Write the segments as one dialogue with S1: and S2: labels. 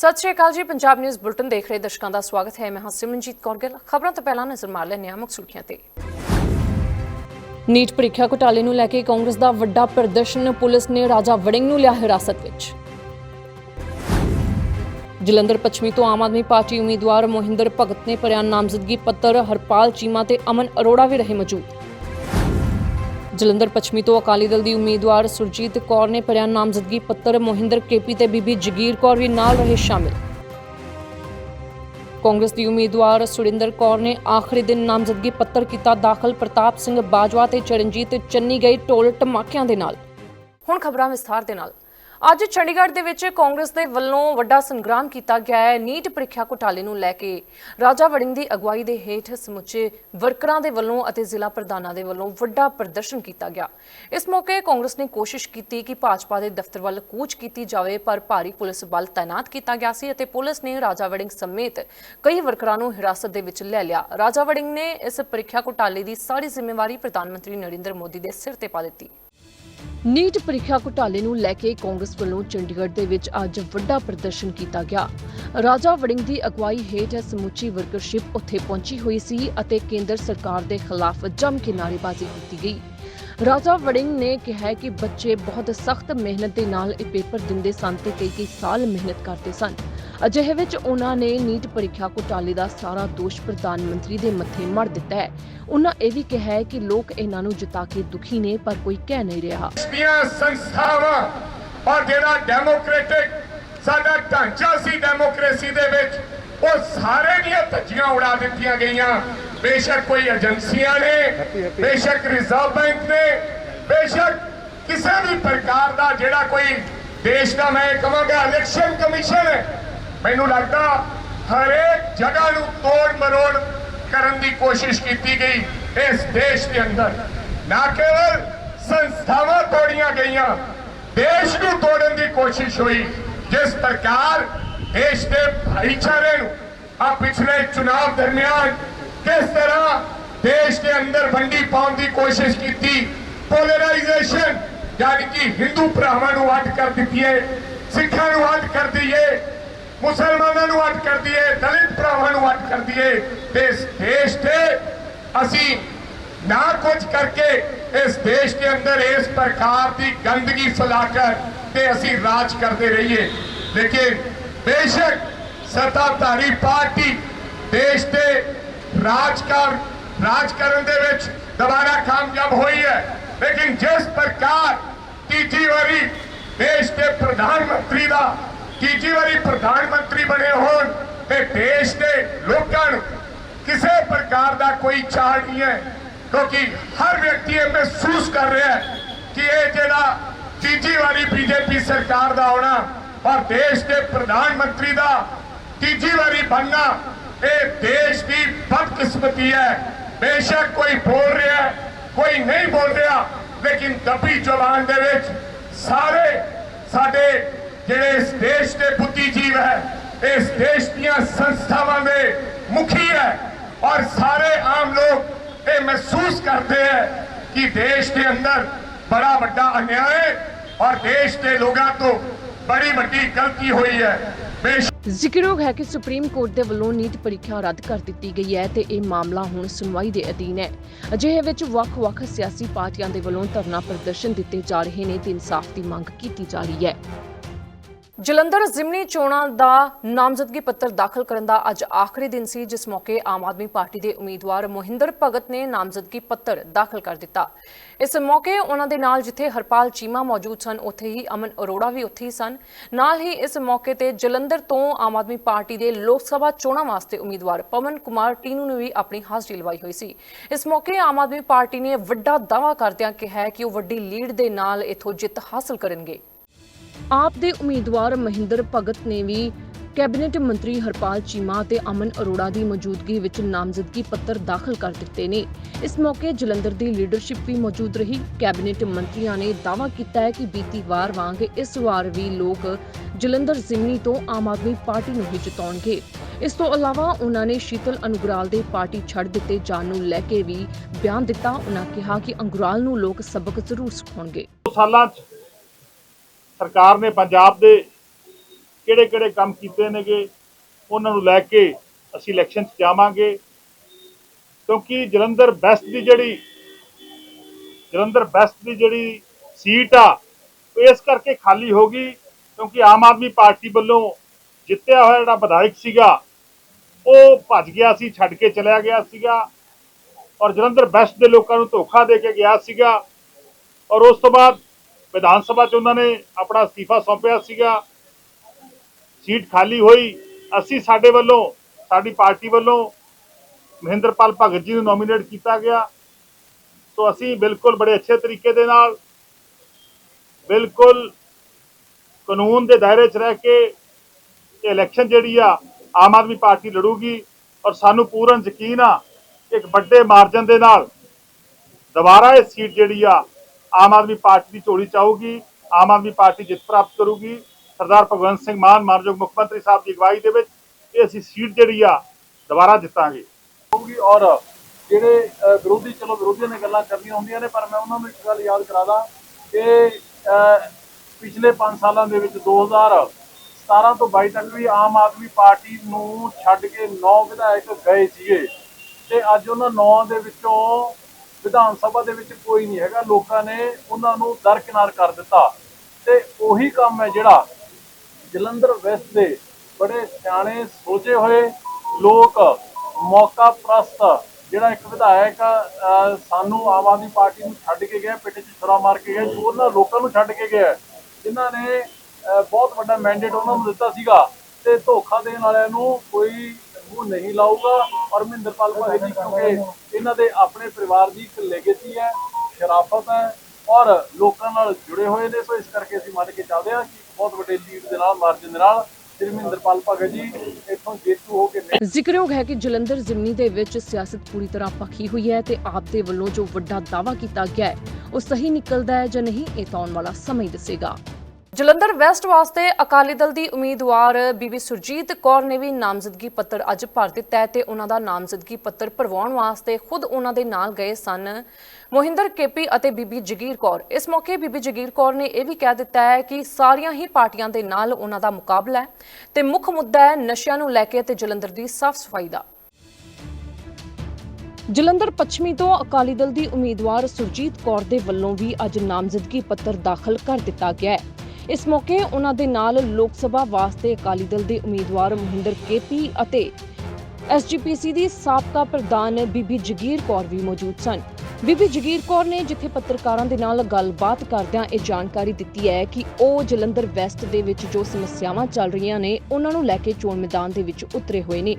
S1: ਸਤਿ ਸ਼੍ਰੀ ਅਕਾਲ ਜੀ, Punjab news bulletin ਦੇਖ ਰਹੇ ਦਰਸ਼ਕਾਂ ਦਾ ਸਵਾਗਤ ਹੈ। ਮੈਂ ਹਾਂ ਸਿਮਰਨਜੀਤ ਕੌਰ ਗਿੱਲ। ਖਬਰਾਂ ਤੋਂ ਪਹਿਲਾਂ ਨਜ਼ਰ ਮਾਰ ਲੈਂਦੇ ਹਾਂ ਮੁੱਖ ਸੁਰਖੀਆਂ ਤੇ। ਨੀਟ ਪ੍ਰੀਖਿਆ ਘੁਟਾਲੇ ਨੂੰ ਲੈ ਕੇ ਕਾਂਗਰਸ ਦਾ ਵੱਡਾ ਪ੍ਰਦਰਸ਼ਨ, ਪੁਲਿਸ ਨੇ ਰਾਜਾ ਵੜਿੰਗ ਨੂੰ ਲਿਆ ਹਿਰਾਸਤ ਵਿੱਚ। ਜਲੰਧਰ ਪੱਛਮੀ ਤੋਂ ਆਮ ਆਦਮੀ ਪਾਰਟੀ ਉਮੀਦਵਾਰ ਮੋਹਿੰਦਰ ਭਗਤ ਨੇ ਭਰਿਆ ਨਾਮਜ਼ਦਗੀ ਪੱਤਰ। ਹਰਪਾਲ ਚੀਮਾ ਤੇ ਅਮਨ ਅਰੋੜਾ ਵੀ ਰਹੇ ਮੌਜੂਦ। ਜਲੰਧਰ ਪੱਛਮੀ ਤੋਂ ਅਕਾਲੀ ਦਲ ਦੀ ਉਮੀਦਵਾਰ ਸੁਰਜੀਤ ਕੌਰ ਨੇ ਭਰਿਆ ਨਾਮਜ਼ਦਗੀ ਪੱਤਰ। ਮੋਹਿੰਦਰ ਕੇਪੀ ਤੇ ਬੀਬੀ ਜਗੀਰ ਕੌਰ ਵੀ ਨਾਲ ਰਹੇ ਸ਼ਾਮਿਲ। ਕਾਂਗਰਸ ਦੀ ਉਮੀਦਵਾਰ ਸੁਰਿੰਦਰ ਕੌਰ ਨੇ ਆਖਰੀ ਦਿਨ ਨਾਮਜ਼ਦਗੀ ਪੱਤਰ ਕੀਤਾ ਦਾਖਲ। ਪ੍ਰਤਾਪ ਸਿੰਘ ਬਾਜਵਾ ਤੇ ਚਰਨਜੀਤ ਚੰਨੀ ਗਈ ਟੋਲ ਟਮਾਕਿਆਂ ਦੇ ਨਾਲ। ਹੁਣ ਖਬਰਾਂ ਵਿਸਥਾਰ ਦੇ ਨਾਲ। ਅੱਜ ਚੰਡੀਗੜ੍ਹ ਦੇ ਵਿੱਚ ਕਾਂਗਰਸ ਦੇ ਵੱਲੋਂ ਵੱਡਾ ਸੰਗਰਾਮ ਕੀਤਾ ਗਿਆ ਹੈ। ਨੀਟ ਪ੍ਰੀਖਿਆ ਘੁਟਾਲੇ ਨੂੰ ਲੈ ਕੇ ਰਾਜਾ ਵੜਿੰਗ ਦੀ ਅਗਵਾਈ ਦੇ ਹੇਠ ਸਮੁੱਚੇ ਵਰਕਰਾਂ ਦੇ ਵੱਲੋਂ ਅਤੇ ਜ਼ਿਲ੍ਹਾ ਪ੍ਰਧਾਨਾਂ ਦੇ ਵੱਲੋਂ ਵੱਡਾ ਪ੍ਰਦਰਸ਼ਨ ਕੀਤਾ ਗਿਆ। ਇਸ ਮੌਕੇ ਕਾਂਗਰਸ ਨੇ ਕੋਸ਼ਿਸ਼ ਕੀਤੀ ਕਿ ਭਾਜਪਾ ਦੇ ਦਫ਼ਤਰ ਵੱਲ ਕੂਚ ਕੀਤੀ ਜਾਵੇ, ਪਰ ਭਾਰੀ ਪੁਲਿਸ ਬਲ ਤਾਇਨਾਤ ਕੀਤਾ ਗਿਆ ਸੀ ਅਤੇ ਪੁਲਿਸ ਨੇ ਰਾਜਾ ਵੜਿੰਗ ਸਮੇਤ ਕਈ ਵਰਕਰਾਂ ਨੂੰ ਹਿਰਾਸਤ ਦੇ ਵਿੱਚ ਲੈ ਲਿਆ। ਰਾਜਾ ਵੜਿੰਗ ਨੇ ਇਸ ਪ੍ਰੀਖਿਆ ਘੁਟਾਲੇ ਦੀ ਸਾਰੀ ਜ਼ਿੰਮੇਵਾਰੀ ਪ੍ਰਧਾਨ ਮੰਤਰੀ ਨਰਿੰਦਰ ਮੋਦੀ ਦੇ ਸਿਰ ਤੇ ਪਾ ਦਿੱਤੀ। ਨੀਟ ਪ੍ਰੀਖਿਆ ਘੁਟਾਲੇ ਨੂੰ ਲੈ ਕੇ ਕਾਂਗਰਸ ਵੱਲੋਂ ਚੰਡੀਗੜ੍ਹ ਦੇ ਵਿੱਚ ਅੱਜ ਵੱਡਾ ਪ੍ਰਦਰਸ਼ਨ ਕੀਤਾ ਗਿਆ। ਰਾਜਾ ਵੜਿੰਗ ਦੀ ਅਗਵਾਈ ਹੇਠ ਸਮੁੱਚੀ ਵਰਕਰਸ਼ਿਪ ਉੱਥੇ ਪਹੁੰਚੀ ਹੋਈ ਸੀ ਅਤੇ ਕੇਂਦਰ ਸਰਕਾਰ ਦੇ ਖਿਲਾਫ ਜੰਮ ਕੇ ਨਾਅਰੇਬਾਜ਼ੀ ਕੀਤੀ ਗਈ। ਰਾਜਾ ਵੜਿੰਗ ਨੇ ਕਿਹਾ ਕਿ ਬੱਚੇ ਬਹੁਤ ਸਖਤ ਮਿਹਨਤ ਦੇ ਨਾਲ ਇਹ ਪੇਪਰ ਦਿੰਦੇ ਸਨ ਤੇ ਕਈ ਕਈ ਸਾਲ ਮਿਹਨਤ ਕਰਦੇ ਸਨ। ਅਜਿਹੇ ਵਿੱਚ ਉਹਨਾਂ ਨੇ ਨੀਟ ਪ੍ਰੀਖਿਆ ਘੁਟਾਲੇ ਦਾ ਸਾਰਾ ਦੋਸ਼ ਪ੍ਰਧਾਨ ਮੰਤਰੀ ਦੇ ਮੱਥੇ ਮੜ ਦਿੱਤਾ ਹੈ। ਉਹਨਾਂ ਇਹ ਵੀ ਕਿਹਾ ਹੈ ਕਿ ਲੋਕ ਇਹਨਾਂ ਨੂੰ ਜਿਤਾ ਕੇ ਦੁਖੀ ਨੇ, ਪਰ ਕੋਈ ਕਹਿ ਨਹੀਂ ਰਿਹਾ।
S2: ਦੀਆਂ ਸੰਸਥਾਵਾਂ ਔਰ ਜਿਹੜਾ ਡੈਮੋਕ੍ਰੈਟਿਕ ਸਾਡਾ ਢਾਂਚਾ ਸੀ ਡੈਮੋਕ੍ਰੇਸੀ ਦੇ ਵਿੱਚ, ਉਹ ਸਾਰੇ ਦੀਆਂ ਧੱਜੀਆਂ ਉਡਾ ਦਿੱਤੀਆਂ ਗਈਆਂ। ਬੇਸ਼ੱਕ ਕੋਈ ਏਜੰਸੀਆਂ ਨੇ, ਬੇਸ਼ੱਕ ਰਿਜ਼ਰਵ ਬੈਂਕ ਨੇ, ਬੇਸ਼ੱਕ ਕਿਸੇ ਵੀ ਪ੍ਰਕਾਰ ਦਾ ਜਿਹੜਾ ਕੋਈ ਦੇਸ਼ ਦਾ, ਮੈਂ ਕਹਾਂਗਾ, ਇਲੈਕਸ਼ਨ ਕਮਿਸ਼ਨ ਹੈ ਮੈਨੂੰ ਲੱਗਦਾ ਹਰੇਕ ਜਗ੍ਹਾ ਨੂੰ ਤੋੜ ਮਰੋੜ ਕਰਨ ਦੀ ਕੋਸ਼ਿਸ਼ ਕੀਤੀ ਗਈ ਇਸ ਦੇਸ਼ ਦੇ ਅੰਦਰ। ਨਾ ਕੇਵਲ ਸੰਸਥਾਵਾਂ ਤੋੜੀਆਂ ਗਈਆਂ, ਦੇਸ਼ ਨੂੰ ਤੋੜਨ ਦੀ ਕੋਸ਼ਿਸ਼ ਹੋਈ, ਜਿਸ ਪ੍ਰਕਾਰ ਦੇਸ਼ ਦੇ ਭਾਈਚਾਰੇ ਨੂੰ ਆ ਪਿਛਲੇ ਚੁਣਾਵ ਦਰਮਿਆਨ ਕਿਸ ਤਰ੍ਹਾਂ ਦੇਸ਼ ਦੇ ਅੰਦਰ ਵੰਡੀ ਪਾਉਣ ਦੀ ਕੋਸ਼ਿਸ਼ ਕੀਤੀ ਪੋਲਰਾਈਜੇਸ਼ਨ ਯਾਨੀ ਕਿ ਹਿੰਦੂ ਭਰਾਵਾਂ ਨੂੰ ਅੱਡ ਕਰ ਦਿੱਤੀਏ ਸਿੱਖਾਂ ਨੂੰ ਅੱਡ ਕਰ ਦਈਏ ਮੁਸਲਮਾਨਾਂ ਨੂੰ ਅੱਡ ਕਰ ਦਈਏ ਦਲਿਤ ਭਰਾਵਾਂ ਨੂੰ ਅੱਡ ਕਰ ਦਈਏ ਤੇ ਇਸ ਦੇਸ਼ ਤੇ ਅਸੀਂ ਨਾ ਕੁਝ ਕਰਕੇ ਇਸ ਦੇਸ਼ ਦੇ ਅੰਦਰ ਇਸ ਪ੍ਰਕਾਰ ਦੀ ਗੰਦਗੀ ਫੈਲਾ ਕਰ ਤੇ ਅਸੀਂ ਰਾਜ ਕਰਦੇ ਰਹੀਏ। ਲੇਕਿਨ ਬੇਸ਼ੱਕ ਸੱਤਾਧਾਰੀ ਪਾਰਟੀ ਦੇਸ਼ ਤੇ ਰਾਜ ਕਰ, ਰਾਜ ਕਰਨ ਦੇ ਵਿੱਚ ਦੁਬਾਰਾ ਕਾਮਯਾਬ ਹੋਈ ਹੈ। ਲੇਕਿਨ ਜਿਸ ਪ੍ਰਕਾਰ ਤੀਜੀ ਵਾਰੀ ਦੇਸ਼ ਦੇ ਪ੍ਰਧਾਨ ਮੰਤਰੀ ਦਾ ਤੀਜੀ ਵਾਰੀ ਪ੍ਰਧਾਨ ਮੰਤਰੀ ਬਣੇ ਹੋਣ ਤੇ ਦੇਸ਼ ਦੇ ਲੋਕਾਂ ਨੂੰ ਕਿਸੇ ਪ੍ਰਕਾਰ ਦਾ ਕੋਈ ਚਾਲ ਨਹੀਂ ਹੈ ਕਿਉਂਕਿ ਹਰ ਵਿਅਕਤੀ ਇਹ ਮਹਿਸੂਸ ਕਰ ਰਿਹਾ ਹੈ ਕਿ ਇਹ ਜਿਹੜਾ ਤੀਜੀ ਵਾਰੀ ਬੀਜੇਪੀ ਸਰਕਾਰ ਦਾ ਆਉਣਾ ਔਰ ਦੇਸ਼ ਦੇ ਪ੍ਰਧਾਨ ਮੰਤਰੀ ਦਾ ਤੀਜੀ ਵਾਰੀ ਬਣਨਾ ਇਹ ਦੇਸ਼ ਦੀ ਬਦਕਿਸਮਤੀ ਹੈ। ਬੇਸ਼ੱਕ ਕੋਈ ਬੋਲ ਰਿਹਾ ਹੈ, ਕੋਈ ਨਹੀਂ ਬੋਲ ਰਿਹਾ ਲੇਕਿਨ ਦੱਬੀ ਜ਼ੁਬਾਨ ਦੇ ਵਿੱਚ ਸਾਰੇ ਸਾਡੇ ਜਿਹੜੇ ਇਸ ਦੇਸ਼ ਦੇ ਬੁੱਧੀਜੀਵ ਹੈ, ਇਸ ਦੇਸ਼ ਦੀਆਂ ਸੰਸਥਾਵਾਂ ਦੇ ਮੁਖੀ ਹੈ ਔਰ ਸਾਰੇ ਆਮ ਲੋਕ ਇਹ ਮਹਿਸੂਸ ਕਰਦੇ ਹੈ ਕਿ ਦੇਸ਼ ਦੇ ਅੰਦਰ ਬੜਾ ਵੱਡਾ ਅਨਿਆਏ ਔਰ ਦੇਸ਼ ਦੇ ਲੋਕਾਂ ਤੋਂ ਬੜੀ ਵੱਡੀ ਗਲਤੀ ਹੋਈ ਹੈ।
S1: ਜ਼ਿਕਰਯੋਗ ਹੈ ਕਿ ਸੁਪਰੀਮ ਕੋਰਟ ਦੇ ਵੱਲੋਂ ਨੀਟ ਪ੍ਰੀਖਿਆ ਰੱਦ ਕਰ ਦਿੱਤੀ ਗਈ ਹੈ ਤੇ ਇਹ ਮਾਮਲਾ ਹੁਣ ਸੁਣਵਾਈ ਦੇ ਅਧੀਨ ਹੈ। ਅਜਿਹੇ ਵਿੱਚ ਵੱਖ-ਵੱਖ ਸਿਆਸੀ ਪਾਰਟੀਆਂ ਦੇ ਵੱਲੋਂ ਧਰਨਾ ਪ੍ਰਦਰਸ਼ਨ ਦਿੱਤੇ ਜਾ ਰਹੇ ਨੇ ਤੇ ਇਨਸਾਫ ਦੀ ਮੰਗ ਕੀਤੀ ਜਾ ਰਹੀ ਹੈ। ਜਲੰਧਰ ਜ਼ਿਮਨੀ ਚੋਣਾਂ ਦਾ ਨਾਮਜ਼ਦਗੀ ਪੱਤਰ ਦਾਖਲ ਕਰਨ ਦਾ ਅੱਜ ਆਖਰੀ ਦਿਨ ਸੀ, ਜਿਸ ਮੌਕੇ ਆਮ ਆਦਮੀ ਪਾਰਟੀ ਦੇ ਉਮੀਦਵਾਰ ਮੋਹਿੰਦਰ ਭਗਤ ਨੇ ਨਾਮਜ਼ਦਗੀ ਪੱਤਰ ਦਾਖਲ ਕਰ ਦਿੱਤਾ। ਇਸ ਮੌਕੇ ਉਹਨਾਂ ਦੇ ਨਾਲ ਜਿੱਥੇ ਹਰਪਾਲ ਚੀਮਾ ਮੌਜੂਦ ਸਨ, ਉੱਥੇ ਹੀ ਅਮਨ ਅਰੋੜਾ ਵੀ ਉੱਥੇ ਹੀ ਸਨ। ਨਾਲ ਹੀ ਇਸ ਮੌਕੇ ਤੇ ਜਲੰਧਰ ਤੋਂ ਆਮ ਆਦਮੀ ਪਾਰਟੀ ਦੇ ਲੋਕ ਸਭਾ ਚੋਣਾਂ ਵਾਸਤੇ ਉਮੀਦਵਾਰ ਪਵਨ ਕੁਮਾਰ ਟੀਨੂ ਨੇ ਵੀ ਆਪਣੀ ਹਾਜ਼ਰੀ ਲਵਾਈ ਹੋਈ ਸੀ। ਇਸ ਮੌਕੇ ਆਮ ਆਦਮੀ ਪਾਰਟੀ ਨੇ ਵੱਡਾ ਦਾਅਵਾ ਕਰਦਿਆਂ ਕਿਹਾ ਕਿ ਉਹ ਵੱਡੀ ਲੀਡ ਦੇ ਨਾਲ ਇਥੋਂ ਜਿੱਤ ਹਾਸਲ ਕਰਨਗੇ। ਆਪ ਦੇ ਉਮੀਦਵਾਰ ਮਹਿੰਦਰ ਭਗਤ ਨੇ ਵੀ ਕੈਬਨਿਟ ਮੰਤਰੀ ਹਰਪਾਲ ਚੀਮਾ ਤੇ ਅਮਨ ਅਰੋੜਾ ਦੀ ਮੌਜੂਦਗੀ ਵਿੱਚ ਨਾਮਜ਼ਦਗੀ ਪੱਤਰ ਦਾਖਲ ਕਰ ਦਿੱਤੇ ਨੇ। ਇਸ ਮੌਕੇ ਜਲੰਧਰ ਦੀ ਲੀਡਰਸ਼ਿਪ ਵੀ ਮੌਜੂਦ ਰਹੀ। ਕੈਬਨਿਟ ਮੰਤਰੀਆਂ ਨੇ ਦਾਅਵਾ ਕੀਤਾ ਹੈ ਕਿ ਬੀਤੀ ਵਾਰ ਵਾਂਗ ਇਸ ਵਾਰ ਵੀ ਲੋਕ ਜਲੰਧਰ ਜ਼ਿਮਨੀ ਤੋਂ ਆਮ ਆਦਮੀ ਪਾਰਟੀ ਨੂੰ ਹੀ ਜਿਤਾਉਣਗੇ। ਇਸ ਤੋਂ ਇਲਾਵਾ ਉਹਨਾਂ ਨੇ ਸ਼ੀਤਲ ਅਨੁਗਰਾਲ ਦੇ ਪਾਰਟੀ ਛੱਡ ਦਿੱਤੇ ਜਾਣ ਨੂੰ ਲੈ ਕੇ ਵੀ ਬਿਆਨ ਦਿੱਤਾ। ਉਹਨਾਂ ਕਿਹਾ ਕਿ ਅੰਗੁਰਾਲ ਨੂੰ ਲੋਕ ਸਬਕ ਜ਼ਰੂਰ ਸਿਖਾਉਣਗੇ।
S3: ਸਾਲਾਂ 'ਚ ਸਰਕਾਰ ਨੇ ਪੰਜਾਬ ਦੇ ਕਿਹੜੇ ਕਿਹੜੇ ਕੰਮ ਕੀਤੇ ਨੇਗੇ, ਉਹਨਾਂ ਨੂੰ ਲੈ ਕੇ ਅਸੀਂ ਇਲੈਕਸ਼ਨ 'ਚ ਜਾਵਾਂਗੇ। ਕਿਉਂਕਿ ਜਲੰਧਰ ਬੈਸਟ ਦੀ ਜਿਹੜੀ, ਜਲੰਧਰ ਬੈਸਟ ਦੀ ਜਿਹੜੀ ਸੀਟ ਆ, ਉਹ ਇਸ ਕਰਕੇ ਖਾਲੀ ਹੋ ਗਈ ਕਿਉਂਕਿ ਆਮ ਆਦਮੀ ਪਾਰਟੀ ਵੱਲੋਂ ਜਿੱਤਿਆ ਹੋਇਆ ਜਿਹੜਾ ਵਿਧਾਇਕ ਸੀਗਾ, ਉਹ ਭੱਜ ਗਿਆ ਸੀ, ਛੱਡ ਕੇ ਚਲਿਆ ਗਿਆ ਸੀਗਾ ਔਰ ਜਲੰਧਰ ਬੈਸਟ ਦੇ ਲੋਕਾਂ ਨੂੰ ਧੋਖਾ ਦੇ ਕੇ ਗਿਆ ਸੀਗਾ ਔਰ ਉਸ ਤੋਂ ਬਾਅਦ ਵਿਧਾਨ ਸਭਾ 'ਚ ਉਹਨਾਂ ਨੇ ਆਪਣਾ ਅਸਤੀਫਾ ਸੌਂਪਿਆ ਸੀਗਾ। ਸੀਟ ਖਾਲੀ ਹੋਈ। ਅਸੀਂ ਸਾਡੇ ਵੱਲੋਂ, ਸਾਡੀ ਪਾਰਟੀ ਵੱਲੋਂ ਮਹਿੰਦਰਪਾਲ ਭਗਤ ਜੀ ਨੂੰ ਨੋਮੀਨੇਟ ਕੀਤਾ ਗਿਆ। ਸੋ ਅਸੀਂ ਬਿਲਕੁਲ ਬੜੇ ਅੱਛੇ ਤਰੀਕੇ ਦੇ ਨਾਲ, ਬਿਲਕੁਲ ਕਾਨੂੰਨ ਦੇ ਦਾਇਰੇ 'ਚ ਰਹਿ ਕੇ ਇਹ ਇਲੈਕਸ਼ਨ ਜਿਹੜੀ ਆ, ਆਮ ਆਦਮੀ ਪਾਰਟੀ ਲੜੂਗੀ ਔਰ ਸਾਨੂੰ ਪੂਰਨ ਯਕੀਨ ਆ, ਇੱਕ ਵੱਡੇ ਮਾਰਜਨ ਦੇ ਨਾਲ ਦੁਬਾਰਾ ਇਹ ਸੀਟ ਜਿਹੜੀ ਆ ਆਮ ਆਦਮੀ ਪਾਰਟੀ ਦੀ ਝੋਲੀ ਚਾਹੂਗੀ, ਆਮ ਆਦਮੀ ਪਾਰਟੀ ਜਿੱਤ ਪ੍ਰਾਪਤ ਕਰੂਗੀ। ਸਰਦਾਰ ਭਗਵੰਤ ਸਿੰਘ ਮਾਨ, ਮਾਨਯੋਗ ਮੁੱਖ ਮੰਤਰੀ ਸਾਹਿਬ ਦੀ ਅਗਵਾਈ ਦੇ ਵਿੱਚ ਇਹ ਅਸੀਂ ਸੀਟ ਜਿਹੜੀ ਆ, ਦੁਬਾਰਾ ਜਿੱਤਾਂਗੇ।
S4: ਹੋਊਗੀ ਔਰ ਜਿਹੜੇ ਵਿਰੋਧੀ, ਚਲੋ ਵਿਰੋਧੀਆਂ ਨੇ ਗੱਲਾਂ ਕਰਨੀਆਂ ਹੁੰਦੀਆਂ ਨੇ, ਪਰ ਮੈਂ ਉਹਨਾਂ ਨੂੰ ਇੱਕ ਗੱਲ ਯਾਦ ਕਰਾਦਾ ਕਿ ਪਿਛਲੇ 5 ਸਾਲਾਂ ਦੇ ਵਿੱਚ 2017 ਤੋਂ 22 ਤੱਕ ਵੀ ਆਮ ਆਦਮੀ ਪਾਰਟੀ ਨੂੰ ਛੱਡ ਕੇ 9 ਵਿਧਾਇਕ ਗਏ ਸੀਗੇ। ਤੇ ਅੱਜ ਉਹਨਾਂ 9 ਦੇ ਵਿੱਚੋਂ ਵਿਧਾਨ ਸਭਾ ਦੇ ਵਿੱਚ ਕੋਈ ਨਹੀਂ ਹੈਗਾ। ਲੋਕਾਂ ਨੇ ਉਹਨਾਂ ਨੂੰ ਦਰਕਿਨਾਰ ਕਰ ਦਿੱਤਾ। ਤੇ ਉਹੀ ਕੰਮ ਹੈ ਜਿਹੜਾ ਜਲੰਧਰ ਵੈਸਟ ਦੇ ਬੜੇ ਸਿਆਣੇ ਸੋਚੇ ਹੋਏ ਲੋਕ ਮੌਕਾ ਪ੍ਰਸਤ ਜਿਹੜਾ ਇੱਕ ਵਿਧਾਇਕ ਅਹ, ਸਾਨੂੰ ਆਮ ਆਦਮੀ ਪਾਰਟੀ ਨੂੰ ਛੱਡ ਕੇ ਗਿਆ ਪਿੱਠ 'ਚ ਛੁਰਾ ਮਾਰ ਕੇ ਗਿਆ ਉਹਨਾਂ ਲੋਕਾਂ ਨੂੰ ਛੱਡ ਕੇ ਗਿਆ ਜਿਨ੍ਹਾਂ ਨੇ ਬਹੁਤ ਵੱਡਾ ਮੈਂਡੇਟ ਉਹਨਾਂ ਨੂੰ ਦਿੱਤਾ ਸੀਗਾ। ਤੇ ਧੋਖਾ ਦੇਣ ਵਾਲਿਆਂ ਨੂੰ ਕੋਈ ਮੂੰਹ ਨਹੀਂ ਲਾਊਗਾ। ਔਰ ਮਹਿੰਦਰਪਾਲ ਭਾਈ ਜੀ, ਕਿਉਂਕਿ ਇਹਨਾਂ ਦੇ ਆਪਣੇ ਪਰਿਵਾਰ ਦੀ ਇੱਕ ਲੈਗੇਸੀ ਹੈ, ਸ਼ਰਾਫਤ ਹੈ ਔਰ ਲੋਕਾਂ ਨਾਲ ਜੁੜੇ ਹੋਏ ਨੇ। ਸੋ ਇਸ ਕਰਕੇ ਅਸੀਂ ਮੰਨ ਕੇ ਚੱਲਦੇ ਹਾਂ ਕਿ ਬਹੁਤ ਵੱਡੇ ਲੀਡ ਦੇ ਨਾਲ ਮਾਰਜਨ ਦੇ ਨਾਲ ਮਹਿੰਦਰਪਾਲ ਭਗਤ ਜੀ ਇੱਥੋਂ ਜੇਤੂ ਹੋ ਕੇ
S1: ਜ਼ਿਕਰਯੋਗ ਹੈ ਕਿ ਜਲੰਧਰ ਜ਼ਿਮਨੀ ਦੇ ਵਿੱਚ ਸਿਆਸਤ ਪੂਰੀ ਤਰ੍ਹਾਂ ਪੱਖੀ ਹੋਈ ਹੈ ਤੇ ਆਪ ਦੇ ਵੱਲੋਂ ਜੋ ਵੱਡਾ ਦਾਅਵਾ ਕੀਤਾ ਗਿਆ ਹੈ, ਉਹ ਸਹੀ ਨਿਕਲਦਾ ਹੈ ਜਾਂ ਨਹੀਂ, ਇਹ ਤਾਂ ਆਉਣ ਵਾਲਾ ਸਮਾਂ ਹੀ ਦੱਸੇਗਾ। ਜਲੰਧਰ ਵੈਸਟ ਵਾਸਤੇ ਅਕਾਲੀ ਦਲ ਦੀ ਉਮੀਦਵਾਰ ਬੀਬੀ ਸੁਰਜੀਤ ਕੌਰ ਨੇ ਵੀ ਨਾਮਜ਼ਦਗੀ ਪੱਤਰ ਅੱਜ ਭਰ ਦਿੱਤਾ ਹੈ ਤੇ ਉਹਨਾਂ ਦਾ ਨਾਮਜ਼ਦਗੀ ਪੱਤਰ ਭਰਵਾਉਣ ਵਾਸਤੇ ਖੁਦ ਉਹਨਾਂ ਦੇ ਨਾਲ ਗਏ ਸਨ ਮੋਹਿੰਦਰ ਕੇਪੀ ਅਤੇ ਬੀਬੀ ਜਗੀਰ ਕੌਰ। ਇਸ ਮੌਕੇ ਬੀਬੀ ਜਗੀਰ ਕੌਰ ਨੇ ਇਹ ਵੀ ਕਹਿ ਦਿੱਤਾ ਹੈ ਕਿ ਸਾਰੀਆਂ ਹੀ ਪਾਰਟੀਆਂ ਦੇ ਨਾਲ ਉਹਨਾਂ ਦਾ ਮੁਕਾਬਲਾ ਹੈ ਤੇ ਮੁੱਖ ਮੁੱਦਾ ਹੈ ਨਸ਼ਿਆਂ ਨੂੰ ਲੈ ਕੇ ਤੇ ਜਲੰਧਰ ਦੀ ਸਾਫ਼ ਸਫ਼ਾਈ ਦਾ। ਜਲੰਧਰ ਪੱਛਮੀ ਤੋਂ ਅਕਾਲੀ ਦਲ ਦੀ ਉਮੀਦਵਾਰ ਸੁਰਜੀਤ ਕੌਰ ਦੇ ਵੱਲੋਂ ਵੀ ਅੱਜ ਨਾਮਜ਼ਦਗੀ ਪੱਤਰ ਦਾਖਲ ਕਰ ਦਿੱਤਾ ਗਿਆ ਹੈ। ਇਸ ਮੌਕੇ ਉਹਨਾਂ ਦੇ ਨਾਲ ਲੋਕ ਸਭਾ ਵਾਸਤੇ ਅਕਾਲੀ ਦਲ ਦੇ ਉਮੀਦਵਾਰ ਮਹਿੰਦਰ ਕੇਪੀ ਅਤੇ ਐਸਜੀਪੀਸੀ ਦੀ ਸਾਬਕਾ ਪ੍ਰਧਾਨ ਬੀਬੀ ਜਗੀਰ ਕੌਰ ਵੀ ਮੌਜੂਦ ਸਨ। ਬੀਬੀ ਜਗੀਰ ਕੌਰ ਨੇ ਜਿੱਥੇ ਪੱਤਰਕਾਰਾਂ ਦੇ ਨਾਲ ਗੱਲਬਾਤ ਕਰਦਿਆਂ ਇਹ ਜਾਣਕਾਰੀ ਦਿੱਤੀ ਹੈ ਕਿ ਉਹ ਜਲੰਧਰ ਵੈਸਟ ਦੇ ਵਿੱਚ ਜੋ ਸਮੱਸਿਆਵਾਂ ਚੱਲ ਰਹੀਆਂ ਨੇ, ਉਹਨਾਂ ਨੂੰ ਲੈ ਕੇ ਚੋਣ ਮੈਦਾਨ ਦੇ ਵਿੱਚ ਉਤਰੇ ਹੋਏ ਨੇ।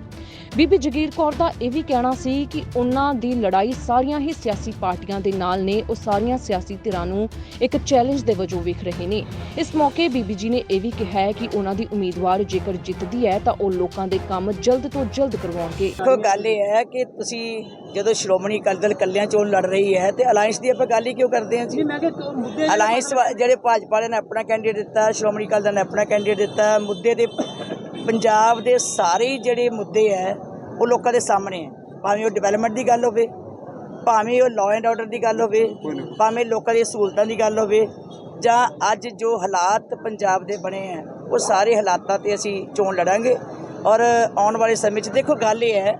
S1: ਬੀਬੀ ਜਗੀਰ ਕੌਰ ਦਾ ਇਹ ਵੀ ਕਹਿਣਾ ਸੀ ਕਿ ਉਹਨਾਂ ਦੀ ਲੜਾਈ ਸਾਰੀਆਂ ਹੀ ਸਿਆਸੀ ਪਾਰਟੀਆਂ ਦੇ ਨਾਲ ਨੇ ਉਹ ਸਾਰੀਆਂ ਸਿਆਸੀ ਧਿਰਾਂ ਨੂੰ ਇੱਕ ਚੈਲੰਜ ਦੇ ਵਜੋਂ ਵੇਖ ਰਹੇ ਨੇ। ਇਸ ਮੌਕੇ ਬੀਬੀ ਜੀ ਨੇ ਇਹ ਵੀ ਕਿਹਾ ਹੈ ਕਿ ਉਹਨਾਂ ਦੀ ਉਮੀਦਵਾਰ ਜੇਕਰ ਜਿੱਤਦੀ ਹੈ ਤਾਂ ਉਹ ਲੋਕਾਂ ਦੇ ਕੰਮ ਜਲਦ ਤੋਂ ਜਲਦ ਕਰਵਾਉਣਗੇ।
S5: ਦੇਖੋ ਗੱਲ ਇਹ ਹੈ ਕਿ ਤੁਸੀਂ ਜਦੋਂ ਸ਼੍ਰੋਮਣੀ ਅਕਾਲੀ ਦਲ ਕੱਲਿਆਂ ਚੋਣ ਲੜ ਰਹੀ ਹੈ ਤੇ ਅਲਾਈਅੰਸ ਦੀ ਆਪਾਂ ਗੱਲ ਹੀ ਕਿਉਂ ਕਰਦੇ ਹਾਂ ਜੀ?
S6: ਮੈਂ ਕਿਹਾ ਮੁੱਦੇ
S5: ਅਲਾਈਅੰਸ ਜਿਹੜੇ ਭਾਜਪਾ ਵਾਲਿਆਂ ਨੇ ਆਪਣਾ ਕੈਂਡੀਡੇਟ ਦਿੱਤਾ ਸ਼੍ਰੋਮਣੀ ਅਕਾਲੀ ਦਲ ਨੇ ਆਪਣਾ ਕੈਂਡੀਡੇਟ ਦਿੱਤਾ ਮੁੱਦੇ ਦੇ ਪੰਜਾਬ ਦੇ ਸਾਰੇ ਜਿਹੜੇ ਮੁੱਦੇ ਹੈ ਉਹ ਲੋਕਾਂ ਦੇ ਸਾਹਮਣੇ ਹੈ। ਭਾਵੇਂ ਉਹ ਡਿਵੈਲਪਮੈਂਟ ਦੀ ਗੱਲ ਹੋਵੇ ਭਾਵੇਂ ਉਹ ਲਾਅ ਐਂਡ ਆਰਡਰ ਦੀ ਗੱਲ ਹੋਵੇ ਭਾਵੇਂ ਲੋਕਾਂ ਦੀਆਂ ਸਹੂਲਤਾਂ ਦੀ ਗੱਲ ਹੋਵੇ ਜਾਂ ਅੱਜ ਜੋ ਹਾਲਾਤ ਪੰਜਾਬ ਦੇ ਬਣੇ ਹੈ ਉਹ ਸਾਰੇ ਹਾਲਾਤਾਂ ਤੇ ਅਸੀਂ ਚੋਣ ਲੜਾਂਗੇ। ਔਰ ਆਉਣ ਵਾਲੇ ਸਮੇਂ 'ਚ ਦੇਖੋ ਗੱਲ ਇਹ ਹੈ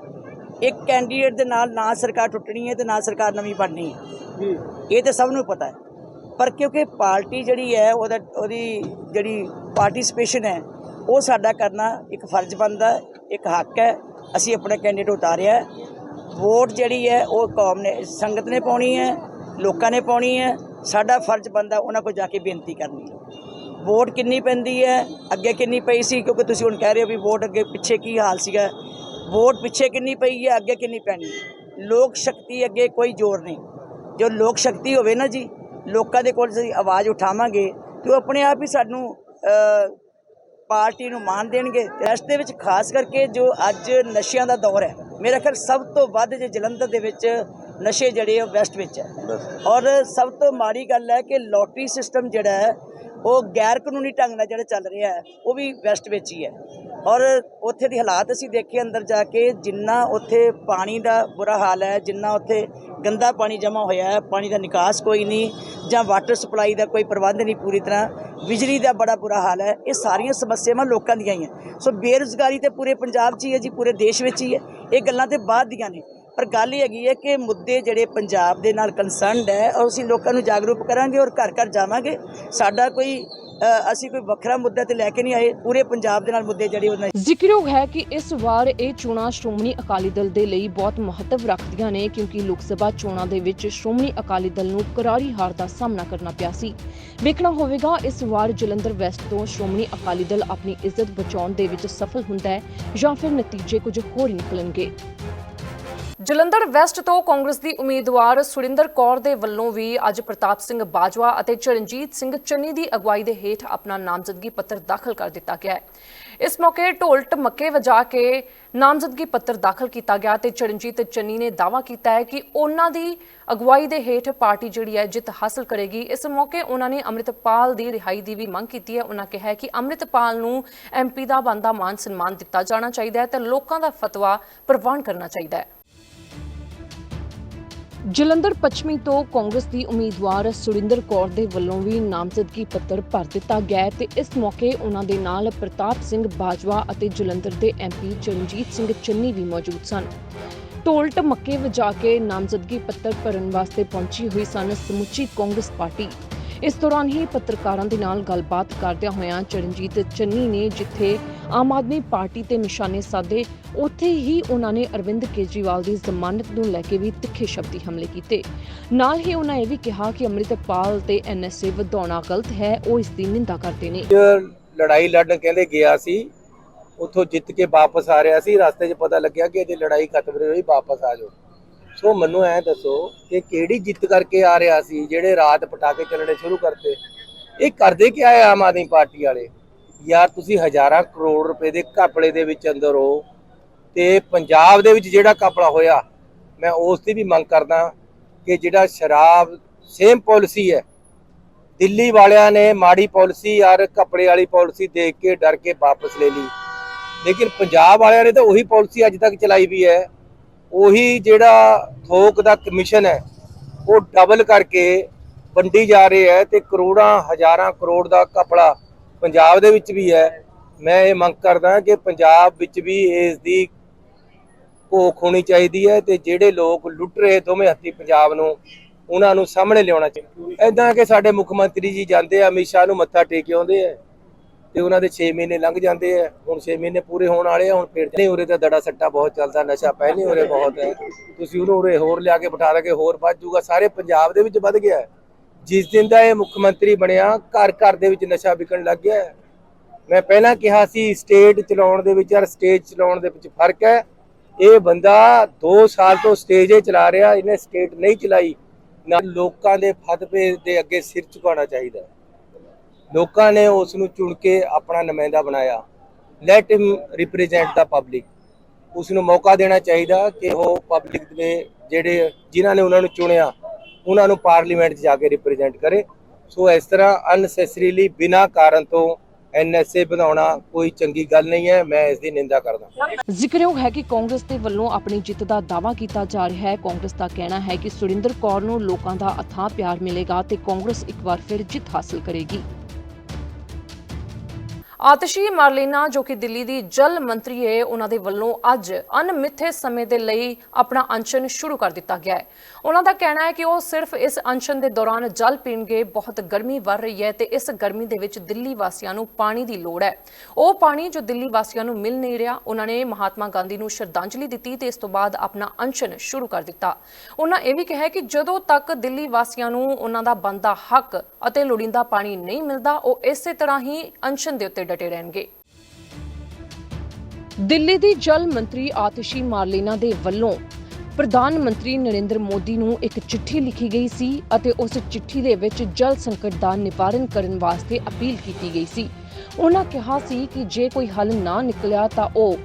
S5: ਇੱਕ ਕੈਂਡੀਡੇਟ ਦੇ ਨਾਲ ਨਾ ਸਰਕਾਰ ਟੁੱਟਣੀ ਹੈ ਤੇ ਨਾ ਸਰਕਾਰ ਨਵੀਂ ਬਣਨੀ ਹੈ। ਇਹ ਤਾਂ ਸਭ ਨੂੰ ਪਤਾ ਹੈ। ਪਰ ਕਿਉਂਕਿ ਪਾਰਟੀ ਜਿਹੜੀ ਹੈ ਉਹਦਾ ਉਹਦੀ ਜਿਹੜੀ ਪਾਰਟਿਸਿਪੇਸ਼ਨ ਹੈ ਉਹ ਸਾਡਾ ਕਰਨਾ ਇੱਕ ਫਰਜ਼ ਬਣਦਾ, ਇੱਕ ਹੱਕ ਹੈ। ਅਸੀਂ ਆਪਣਾ ਕੈਂਡੀਡੇਟ ਉਤਾਰਿਆ ਵੋਟ ਜਿਹੜੀ ਹੈ, ਉਹ ਕੌਮ ਨੇ, ਸੰਗਤ ਨੇ ਪਾਉਣੀ ਹੈ, ਲੋਕਾਂ ਨੇ ਪਾਉਣੀ ਹੈ। ਸਾਡਾ ਫਰਜ਼ ਬਣਦਾ ਉਹਨਾਂ ਕੋਲ ਜਾ ਕੇ ਬੇਨਤੀ ਕਰਨੀ। ਹੈ ਵੋਟ ਕਿੰਨੀ ਪੈਂਦੀ ਹੈ, ਅੱਗੇ ਕਿੰਨੀ ਪਈ ਸੀ? ਕਿਉਂਕਿ ਤੁਸੀਂ ਹੁਣ ਕਹਿ ਰਹੇ ਹੋ ਵੀ ਵੋਟ ਅੱਗੇ ਪਿੱਛੇ ਕੀ ਹਾਲ ਸੀਗਾ। ਵੋਟ ਪਿੱਛੇ ਕਿੰਨੀ ਪਈ ਹੈ, ਅੱਗੇ ਕਿੰਨੀ ਪੈਣੀ ਲੋਕ ਸ਼ਕਤੀ ਅੱਗੇ ਕੋਈ ਜ਼ੋਰ ਨਹੀਂ। ਜੋ ਲੋਕ ਸ਼ਕਤੀ ਹੋਵੇ ਨਾ ਜੀ, ਲੋਕਾਂ ਦੇ ਕੋਲ ਅਸੀਂ ਆਵਾਜ਼ ਉਠਾਵਾਂਗੇ, ਤੇ ਉਹ ਆਪਣੇ ਆਪ ਹੀ ਸਾਨੂੰ ਪਾਰਟੀ ਨੂੰ ਮਾਨ ਦੇਣਗੇ ਰੈਸਟ ਦੇ ਵਿੱਚ ਖਾਸ ਕਰਕੇ ਜੋ ਅੱਜ ਨਸ਼ਿਆਂ ਦਾ ਦੌਰ ਹੈ ਮੇਰਾ ਖਿਆਲ ਸਭ ਤੋਂ ਵੱਧ ਜੇ ਜਲੰਧਰ ਦੇ ਵਿੱਚ ਨਸ਼ੇ ਜਿਹੜੇ ਉਹ ਵੈਸਟ ਵਿੱਚ ਹੈ। ਔਰ ਸਭ ਤੋਂ ਮਾੜੀ ਗੱਲ ਹੈ ਕਿ ਲੋਟਰੀ ਸਿਸਟਮ ਜਿਹੜਾ ਹੈ ਉਹ ਗੈਰ ਕਾਨੂੰਨੀ ਢੰਗ ਨਾਲ ਜਿਹੜਾ ਚੱਲ ਰਿਹਾ ਹੈ ਉਹ ਵੀ ਵੈਸਟ ਵਿੱਚ ਹੀ ਹੈ। ਔਰ ਉੱਥੇ ਦੀ ਹਾਲਾਤ ਅਸੀਂ ਦੇਖੇ ਅੰਦਰ ਜਾ ਕੇ, ਜਿੰਨਾ ਉੱਥੇ ਪਾਣੀ ਦਾ ਬੁਰਾ ਹਾਲ ਹੈ, ਜਿੰਨਾ ਉੱਥੇ ਗੰਦਾ ਪਾਣੀ ਜਮ੍ਹਾਂ ਹੋਇਆ ਹੈ, ਪਾਣੀ ਦਾ ਨਿਕਾਸ ਕੋਈ ਨਹੀਂ ਜਾਂ ਵਾਟਰ ਸਪਲਾਈ ਦਾ ਕੋਈ ਪ੍ਰਬੰਧ ਨਹੀਂ ਪੂਰੀ ਤਰ੍ਹਾਂ, ਬਿਜਲੀ ਦਾ ਬੜਾ ਬੁਰਾ ਹਾਲ ਹੈ, ਇਹ ਸਾਰੀਆਂ ਸਮੱਸਿਆਵਾਂ ਲੋਕਾਂ ਦੀਆਂ ਹੀ ਹੈ। ਸੋ ਬੇਰੁਜ਼ਗਾਰੀ ਤੇ ਪੂਰੇ ਪੰਜਾਬ 'ਚ ਹੀ ਹੈ ਜੀ, ਪੂਰੇ ਦੇਸ਼ ਵਿੱਚ ਹੀ ਹੈ, ਇਹ ਗੱਲਾਂ ਤੇ ਬਾਅਦ ਦੀਆਂ ਨੇ। ਪਰ ਗੱਲ ਇਹ ਹੈਗੀ ਹੈ ਕਿ ਮੁੱਦੇ ਜਿਹੜੇ ਪੰਜਾਬ ਦੇ ਨਾਲ ਕੰਸਰਨਡ ਹੈ ਔਰ ਅਸੀਂ ਲੋਕਾਂ ਨੂੰ ਜਾਗਰੂਕ ਕਰਾਂਗੇ ਔਰ ਘਰ ਘਰ ਜਾਵਾਂਗੇ। ਸਾਡਾ ਕੋਈ ਅਸੀਂ ਕੋਈ ਵੱਖਰਾ ਮੁੱਦਾ ਤੇ ਲੈ ਕੇ ਨਹੀਂ ਆਏ, ਪੂਰੇ ਪੰਜਾਬ ਦੇ ਨਾਲ ਮੁੱਦੇ ਜਿਹੜੇ ਉਹਨਾਂ
S1: ਜ਼ਿਕਰਯੋਗ ਹੈ ਕਿ ਇਸ ਵਾਰ ਇਹ ਚੋਣਾਂ ਸ਼੍ਰੋਮਣੀ ਅਕਾਲੀ ਦਲ ਦੇ ਲਈ ਬਹੁਤ ਮਹੱਤਵ ਰੱਖਦੀਆਂ ਨੇ, ਕਿਉਂਕਿ ਲੋਕ ਸਭਾ ਚੋਣਾਂ ਦੇ ਵਿੱਚ ਸ਼੍ਰੋਮਣੀ ਅਕਾਲੀ ਦਲ ਨੂੰ ਕਰਾਰੀ ਹਾਰ ਦਾ ਸਾਹਮਣਾ ਕਰਨਾ ਪਿਆ ਸੀ। ਵੇਖਣਾ ਹੋਵੇਗਾ, ਇਸ ਵਾਰ ਜਲੰਧਰ ਵੈਸਟ ਤੋਂ ਸ਼੍ਰੋਮਣੀ ਅਕਾਲੀ ਦਲ ਆਪਣੀ ਇੱਜ਼ਤ ਬਚਾਉਣ ਦੇ ਵਿੱਚ ਸਫਲ ਹੁੰਦਾ ਹੈ ਜਾਂ ਫਿਰ ਨਤੀਜੇ ਕੁਝ ਹੋਰ ਨਿਕਲਣਗੇ। ਜਲੰਧਰ ਵੈਸਟ ਤੋਂ ਕਾਂਗਰਸ ਦੀ ਉਮੀਦਵਾਰ ਸੁਰਿੰਦਰ ਕੌਰ ਦੇ ਵੱਲੋਂ ਵੀ ਅੱਜ ਪ੍ਰਤਾਪ ਸਿੰਘ ਬਾਜਵਾ ਅਤੇ ਚਰਨਜੀਤ ਸਿੰਘ ਚੰਨੀ ਦੀ ਅਗਵਾਈ ਦੇ ਹੇਠ ਆਪਣਾ ਨਾਮਜ਼ਦਗੀ ਪੱਤਰ ਦਾਖਲ ਕਰ ਦਿੱਤਾ ਗਿਆ ਹੈ। ਇਸ ਮੌਕੇ ਢੋਲ ਢਮੱਕੇ ਵਜਾ ਕੇ ਨਾਮਜ਼ਦਗੀ ਪੱਤਰ ਦਾਖਲ ਕੀਤਾ ਗਿਆ ਤੇ ਚਰਨਜੀਤ ਚੰਨੀ ਨੇ ਦਾਅਵਾ ਕੀਤਾ ਹੈ ਕਿ ਉਹਨਾਂ ਦੀ ਅਗਵਾਈ ਦੇ ਹੇਠ ਪਾਰਟੀ ਜਿਹੜੀ ਹੈ ਜਿੱਤ ਹਾਸਲ ਕਰੇਗੀ। ਇਸ ਮੌਕੇ ਉਹਨਾਂ ਨੇ ਅੰਮ੍ਰਿਤਪਾਲ ਦੀ ਰਿਹਾਈ ਦੀ ਵੀ ਮੰਗ ਕੀਤੀ ਹੈ। ਉਹਨਾਂ ਕਿਹਾ ਕਿ ਅੰਮ੍ਰਿਤਪਾਲ ਨੂੰ ਐਮਪੀ ਦਾ ਬੰਦਾ ਮਾਨ ਸਨਮਾਨ ਦਿੱਤਾ ਜਾਣਾ ਚਾਹੀਦਾ ਹੈ ਤੇ ਲੋਕਾਂ ਦਾ ਫਤਵਾ ਪ੍ਰਵਾਨ ਕਰਨਾ ਚਾਹੀਦਾ ਹੈ। ਜਲੰਧਰ ਪੱਛਮੀ ਤੋਂ ਕਾਂਗਰਸ ਦੀ ਉਮੀਦਵਾਰ ਸੁਰਿੰਦਰ ਕੌਰ ਦੇ ਵੱਲੋਂ ਵੀ ਨਾਮਜ਼ਦਗੀ ਪੱਤਰ ਭਰ ਦਿੱਤਾ ਗਿਆ ਹੈ ਤੇ ਇਸ ਮੌਕੇ ਉਹਨਾਂ ਦੇ ਨਾਲ ਪ੍ਰਤਾਪ ਸਿੰਘ ਬਾਜਵਾ ਅਤੇ ਜਲੰਧਰ ਦੇ ਐਮਪੀ ਚਰਨਜੀਤ ਸਿੰਘ ਚੰਨੀ ਵੀ ਮੌਜੂਦ ਸਨ। ਢੋਲ ਢਮੱਕੇ ਵਜਾ ਕੇ ਨਾਮਜ਼ਦਗੀ ਪੱਤਰ ਭਰਨ ਵਾਸਤੇ ਪਹੁੰਚੀ ਹੋਈ ਸਨ ਸਮੁੱਚੀ ਕਾਂਗਰਸ ਪਾਰਟੀ। ਇਸ ਦੌਰਾਨ ਹੀ ਪੱਤਰਕਾਰਾਂ ਦੇ ਨਾਲ ਗੱਲਬਾਤ ਕਰਦਿਆਂ ਹੋਇਆਂ ਚਰਨਜੀਤ ਚੰਨੀ ਨੇ ਜਿੱਥੇ ਆਮ ਆਦਮੀ ਪਾਰਟੀ ਤੇ ਨਿਸ਼ਾਨੇ ਸਾਧੇ, ਉੱਥੇ ਹੀ ਉਹਨਾਂ ਨੇ ਅਰਵਿੰਦ ਕੇਜਰੀਵਾਲ ਦੀ ਜ਼ਮਾਨਤ ਨੂੰ ਲੈ ਕੇ ਵੀ ਤਿੱਖੇ ਸ਼ਬਦੀ ਹਮਲੇ ਕੀਤੇ। ਨਾਲ ਹੀ ਉਹਨਾਂ ਇਹ ਵੀ ਕਿਹਾ ਕਿ ਅੰਮ੍ਰਿਤਪਾਲ ਤੇ ਐਨਐਸਏ ਵਧਾਉਣਾ ਗਲਤ ਹੈ, ਉਹ ਇਸ ਦੀ ਨਿੰਦਾ ਕਰਦੇ ਨੇ।
S6: ਲੜਾਈ ਲੜਨ ਕਹਿੰਦੇ ਗਿਆ ਸੀ, ਉੱਥੋਂ ਜਿੱਤ ਕੇ ਵਾਪਸ ਆ ਰਿਹਾ ਸੀ, ਰਸਤੇ 'ਚ ਪਤਾ ਲੱਗਿਆ ਕਿ ਇਹਦੀ ਲੜਾਈ ਖਤਮ ਨਹੀਂ ਹੋਈ, ਵਾਪਸ ਆ ਜਾਓ। ਸੋ ਮੈਨੂੰ ਐ ਦੱਸੋ ਕਿ ਕਿਹੜੀ ਜਿੱਤ ਕਰਕੇ ਆ ਰਿਹਾ ਸੀ, ਜਿਹੜੇ ਰਾਤ ਪਟਾਕੇ ਚੱਲਣੇ ਸ਼ੁਰੂ ਕਰਤੇ? ਇਹ ਕਰਦੇ ਕੀ ਹੈ ਆਮ ਆਦਮੀ ਪਾਰਟੀ ਵਾਲੇ? ਯਾਰ ਤੁਸੀਂ ਹਜ਼ਾਰਾਂ ਕਰੋੜ ਰੁਪਏ ਦੇ ਘਪਲੇ ਦੇ ਵਿੱਚ ਅੰਦਰ ਹੋ ਤੇ ਪੰਜਾਬ ਦੇ ਵਿੱਚ ਜਿਹੜਾ ਘਪਲਾ ਹੋਇਆ, ਮੈਂ ਉਸ ਦੀ ਵੀ ਮੰਗ ਕਰਦਾ ਕਿ ਜਿਹੜਾ ਸ਼ਰਾਬ ਸੇਮ ਪਾਲਿਸੀ ਹੈ, ਦਿੱਲੀ ਵਾਲਿਆਂ ਨੇ ਮਾੜੀ ਪਾਲਿਸੀ ਯਾਰ ਕੱਪੜੇ ਵਾਲੀ ਪਾਲਿਸੀ ਦੇਖ ਕੇ ਡਰ ਕੇ ਵਾਪਸ ਲੈ ਲਈ। ਲੇਕਿਨ ਪੰਜਾਬ ਵਾਲਿਆਂ ਨੇ ਤਾਂ ਉਹੀ ਪਾਲਿਸੀ ਅੱਜ ਤੱਕ ਚਲਾਈ ਵੀ ਹੈ। ਉਹੀ ਜਿਹੜਾ ਥੋਕ ਦਾ ਕਮਿਸ਼ਨ ਹੈ, ਉਹ ਡਬਲ ਕਰਕੇ ਵੰਡੀ ਜਾ ਰਹੀ ਹੈ ਤੇ ਕਰੋੜਾਂ, ਹਜ਼ਾਰਾਂ ਕਰੋੜ ਦਾ ਕਪੜਾ ਪੰਜਾਬ ਦੇ ਵਿੱਚ ਵੀ ਹੈ। ਮੈਂ ਇਹ ਮੰਗ ਕਰਦਾ ਕਿ ਪੰਜਾਬ ਵਿੱਚ ਵੀ ਇਸ ਦੀ ਘੋਖ ਹੋਣੀ ਚਾਹੀਦੀ ਹੈ ਤੇ ਜਿਹੜੇ ਲੋਕ ਲੁੱਟ ਰਹੇ ਦੋਵੇਂ ਹੱਥੀ ਪੰਜਾਬ ਨੂੰ, ਉਹਨਾਂ ਨੂੰ ਸਾਹਮਣੇ ਲਿਆਉਣਾ ਚਾਹੀਦਾ। ਐਦਾਂ ਕਿ ਸਾਡੇ ਮੁੱਖ ਮੰਤਰੀ ਜੀ ਜਾਂਦੇ ਆ, ਅਮਿਤ ਸ਼ਾਹ ਨੂੰ ਮੱਥਾ ਟੇਕ ਆਉਂਦੇ ਆ। ਤੇ ਉਹਨਾਂ ਦੇ 6 ਮਹੀਨੇ ਲੰਘ ਜਾਂਦੇ ਆ। ਹੁਣ 6 ਮਹੀਨੇ ਪੂਰੇ ਹੋਣ ਵਾਲੇ ਆ, ਹੁਣ ਫਿਰ ਨਹੀਂ, ਉਰੇ ਤਾਂ ਦੜਾ ਸੱਟਾ ਬਹੁਤ ਚੱਲਦਾ, ਨਸ਼ਾ ਪਹਿਲੇ ਉਰੇ ਬਹੁਤ। ਹੈ ਤੁਸੀਂ ਉਹਨੂੰ ਉਰੇ ਹੋਰ ਲਿਆ ਕੇ ਬਿਠਾ ਕੇ ਹੋਰ ਵੱਧ ਜੂਗਾ ਸਾਰੇ ਪੰਜਾਬ ਦੇ ਵਿੱਚ ਵੱਧ ਗਿਆ। ਜਿਸ ਦਿਨ ਦਾ ਇਹ ਮੁੱਖ ਮੰਤਰੀ ਬਣਿਆ, ਘਰ ਘਰ ਦੇ ਵਿੱਚ ਨਸ਼ਾ ਵਿਕਣ ਲੱਗ ਗਿਆ। ਮੈਂ ਪਹਿਲਾਂ ਕਿਹਾ ਸੀ ਸਟੇਟ ਚਲਾਉਣ ਦੇ ਵਿੱਚ ਔਰ ਸਟੇਜ ਚਲਾਉਣ ਦੇ ਵਿੱਚ ਫ਼ਰਕ ਹੈ। ਇਹ ਬੰਦਾ 2 ਸਾਲ ਤੋਂ ਸਟੇਜ ਹੀ ਚਲਾ ਰਿਹਾ, ਇਹਨੇ ਸਟੇਟ ਨਹੀਂ ਚਲਾਈ। ਨਾ ਲੋਕਾਂ ਦੇ ਫਤਵੇ ਦੇ ਅੱਗੇ ਸਿਰ ਝੁਕਾਉਣਾ ਚਾਹੀਦਾ। ਲੋਕਾਂ ਨੇ ਉਸ ਨੂੰ ਚੁਣ ਕੇ ਆਪਣਾ ਨੁਮਾਇੰਦਾ ਬਣਾਇਆ। Let him represent the public ਉਸ ਨੂੰ ਮੌਕਾ ਦੇਣਾ ਚਾਹੀਦਾ ਕਿ ਉਹ ਪਬਲਿਕ ਦੇ ਜਿਹੜੇ ਜਿਨ੍ਹਾਂ ਨੇ ਉਹਨਾਂ ਨੂੰ ਚੁਣਿਆ, ਉਹਨਾਂ ਨੂੰ ਪਾਰਲੀਮੈਂਟ 'ਚ ਜਾ ਕੇ ਰਿਪਰੈਜ਼ੈਂਟ ਕਰੇ। ਸੋ ਇਸ ਤਰ੍ਹਾਂ ਅਨਸੈਸਰੀਲੀ ਬਿਨਾਂ ਕਾਰਨ ਤੋਂ ਐਨਐਸਏ ਵਧਾਉਣਾ ਕੋਈ ਚੰਗੀ ਗੱਲ ਨਹੀਂ ਹੈ। ਮੈਂ ਇਸ ਦੀ ਨਿੰਦਾ ਕਰਦਾ
S1: ਜ਼ਿਕਰਯੋਗ ਹੈ ਕਿ ਕਾਂਗਰਸ ਦੇ ਵੱਲੋਂ ਆਪਣੀ ਜਿੱਤ ਦਾ ਦਾਅਵਾ ਕੀਤਾ ਜਾ ਰਿਹਾ ਹੈ। ਕਾਂਗਰਸ ਦਾ ਕਹਿਣਾ ਹੈ ਕਿ ਸੁਰਿੰਦਰ ਕੌਰ ਨੂੰ ਲੋਕਾਂ ਦਾ ਅਥਾਹ ਪਿਆਰ ਮਿਲੇਗਾ ਤੇ ਕਾਂਗਰਸ ਇੱਕ ਵਾਰ ਫਿਰ ਜਿੱਤ ਹਾਸਲ ਕਰੇਗੀ। ਆਤਸ਼ੀ ਮਾਰਲੀਨਾ ਜੋ ਕਿ ਦਿੱਲੀ ਦੀ ਜਲ ਮੰਤਰੀ ਹੈ ਉਹਨਾਂ ਦੇ ਵੱਲੋਂ ਅੱਜ ਅਨਮਿੱਥੇ ਸਮੇਂ ਦੇ ਲਈ ਆਪਣਾ ਅਨਸ਼ਨ ਸ਼ੁਰੂ ਕਰ ਦਿੱਤਾ ਗਿਆ ਹੈ। ਉਹਨਾਂ ਦਾ ਕਹਿਣਾ ਹੈ ਕਿ ਉਹ ਸਿਰਫ ਇਸ ਅਨਸ਼ਨ ਦੇ ਦੌਰਾਨ ਜਲ ਪੀਣਗੇ, ਬਹੁਤ ਗਰਮੀ ਵੱਧ ਰਹੀ ਹੈ ਤੇ ਇਸ ਗਰਮੀ ਦੇ ਵਿੱਚ ਦਿੱਲੀ ਵਾਸੀਆਂ ਨੂੰ ਪਾਣੀ ਦੀ ਲੋੜ ਹੈ। ਉਹ ਪਾਣੀ ਜੋ ਦਿੱਲੀ ਵਾਸੀਆਂ ਨੂੰ ਮਿਲ ਨਹੀਂ ਰਿਹਾ, ਉਹਨਾਂ ਨੇ ਮਹਾਤਮਾ ਗਾਂਧੀ ਨੂੰ ਸ਼ਰਧਾਂਜਲੀ ਦਿੱਤੀ ਤੇ ਇਸ ਤੋਂ ਬਾਅਦ ਆਪਣਾ ਅਨਸ਼ਨ ਸ਼ੁਰੂ ਕਰ ਦਿੱਤਾ। ਉਹਨਾਂ ਇਹ ਵੀ ਕਿਹਾ ਕਿ ਜਦੋਂ ਤੱਕ ਦਿੱਲੀ ਵਾਸੀਆਂ ਨੂੰ ਉਹਨਾਂ ਦਾ ਬਣਦਾ ਹੱਕ ਅਤੇ ਲੋੜੀਂਦਾ ਪਾਣੀ ਨਹੀਂ ਮਿਲਦਾ, ਉਹ ਇਸੇ ਤਰ੍ਹਾਂ ਹੀ ਅਨਸ਼ਨ ਦੇ ਉੱਤੇ ਡਟੇ ਰਹਿਣਗੇ। ਦਿੱਲੀ ਦੀ ਜਲ ਮੰਤਰੀ ਆਤਿਸ਼ੀ ਮਾਰਲੇਨਾ ਦੇ ਵੱਲੋਂ ਪ੍ਰਧਾਨ ਮੰਤਰੀ ਨਰਿੰਦਰ ਮੋਦੀ ਨੂੰ ਇੱਕ ਚਿੱਠੀ ਲਿਖੀ ਗਈ ਸੀ ਅਤੇ ਉਸ ਚਿੱਠੀ ਦੇ ਵਿੱਚ ਜਲ ਸੰਕਟ ਦਾ ਨਿਵਾਰਨ ਕਰਨ ਵਾਸਤੇ ਅਪੀਲ ਕੀਤੀ ਗਈ ਸੀ। ਉਹਨਾਂ ਕਿਹਾ ਸੀ ਕਿ ਜੇ ਕੋਈ ਹੱਲ ਨਾ ਨਿਕਲਿਆ ਤਾਂ ਉਹ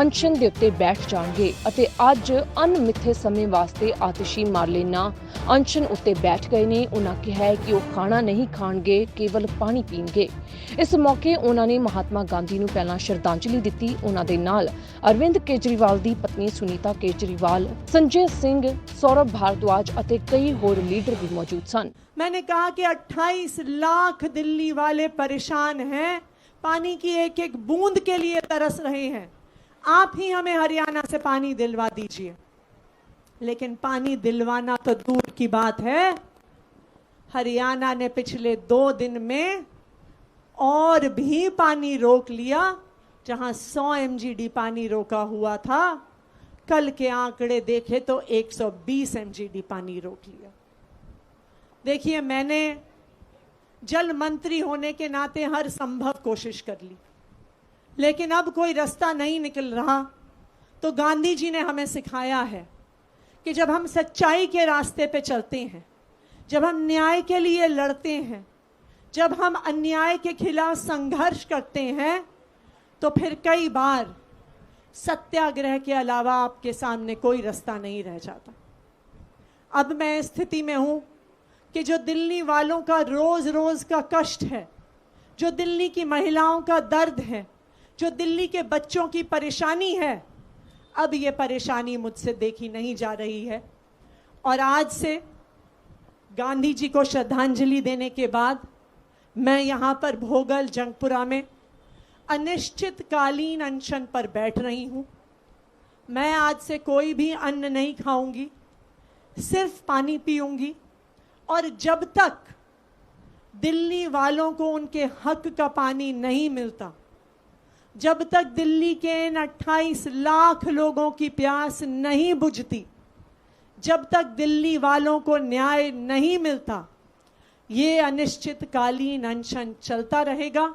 S1: ਅਨਸ਼ਨ ਦੇ ਉੱਤੇ ਬੈਠ ਜਾਣਗੇ ਅਤੇ ਅੱਜ ਅਣਮਿੱਥੇ ਸਮੇਂ ਵਾਸਤੇ ਆਤਿਸ਼ੀ ਮਾਰਲੇਨਾ ਅਨਸ਼ਨ ਉੱਤੇ ਬੈਠ ਗਏ ਨੇ ਉਹਨਾਂ ਕਿਹਾ ਹੈ ਕਿ ਉਹ ਖਾਣਾ ਨਹੀਂ ਖਾਣਗੇ ਕੇਵਲ ਪਾਣੀ ਪੀਣਗੇ ਇਸ ਮੌਕੇ ਉਹਨਾਂ ਨੇ ਮਹਾਤਮਾ ਗਾਂਧੀ ਨੂੰ ਪਹਿਲਾਂ ਸ਼ਰਧਾਂਜਲੀ ਦਿੱਤੀ ਉਹਨਾਂ ਦੇ ਨਾਲ ਅਰਵਿੰਦ ਕੇਜਰੀਵਾਲ ਦੀ ਪਤਨੀ ਸੁਨੀਤਾ ਕੇਜਰੀਵਾਲ ਸੰਜੇ ਸਿੰਘ ਸੌਰਵ ਭਾਰਦਵਾਜ ਅਤੇ ਕਈ ਹੋਰ ਲੀਡਰ ਵੀ ਮੌਜੂਦ ਸਨ
S7: मैंने कहा कि 28 लाख दिल्ली वाले परेशान हैं पानी की एक एक बूंद के लिए तरस रहे हैं आप ही हमें हरियाणा से पानी दिलवा दीजिए। लेकिन पानी दिलवाना तो दूर की बात है। हरियाणा ने पिछले दो दिन में और भी पानी रोक लिया, जहाँ 100 एमजीडी पानी रोका हुआ था। कल के आंकड़े देखे तो 120 एमजीडी पानी रोक लिया। देखिए, मैंने जल मंत्री होने के नाते हर संभव कोशिश कर ली। लेकिन अब कोई रास्ता नहीं निकल रहा। तो गांधी जी ने हमें सिखाया है कि जब हम सच्चाई के रास्ते पे चलते हैं, जब हम न्याय के लिए लड़ते हैं, जब हम अन्याय के खिलाफ संघर्ष करते हैं तो फिर कई बार सत्याग्रह के अलावा आपके सामने कोई रास्ता नहीं रह जाता। अब मैं स्थिति में हूँ कि जो दिल्ली वालों का रोज रोज का कष्ट है, जो दिल्ली की महिलाओं का दर्द है जो दिल्ली के बच्चों की परेशानी है, अब ये परेशानी मुझसे देखी नहीं जा रही है। और आज से गांधी जी को श्रद्धांजलि देने के बाद मैं यहाँ पर भोगल, जंगपुरा में अनिश्चितकालीन अनशन पर बैठ रही हूँ। मैं आज से कोई भी अन्न नहीं खाऊँगी, सिर्फ़ पानी पीऊँगी। और जब तक दिल्ली वालों को उनके हक का पानी नहीं मिलता जब तक दिल्ली के इन 28 लाख लोगों की प्यास नहीं बुझती, जब तक दिल्ली वालों को न्याय नहीं मिलता, ये अनिश्चितकालीन अनशन चलता रहेगा।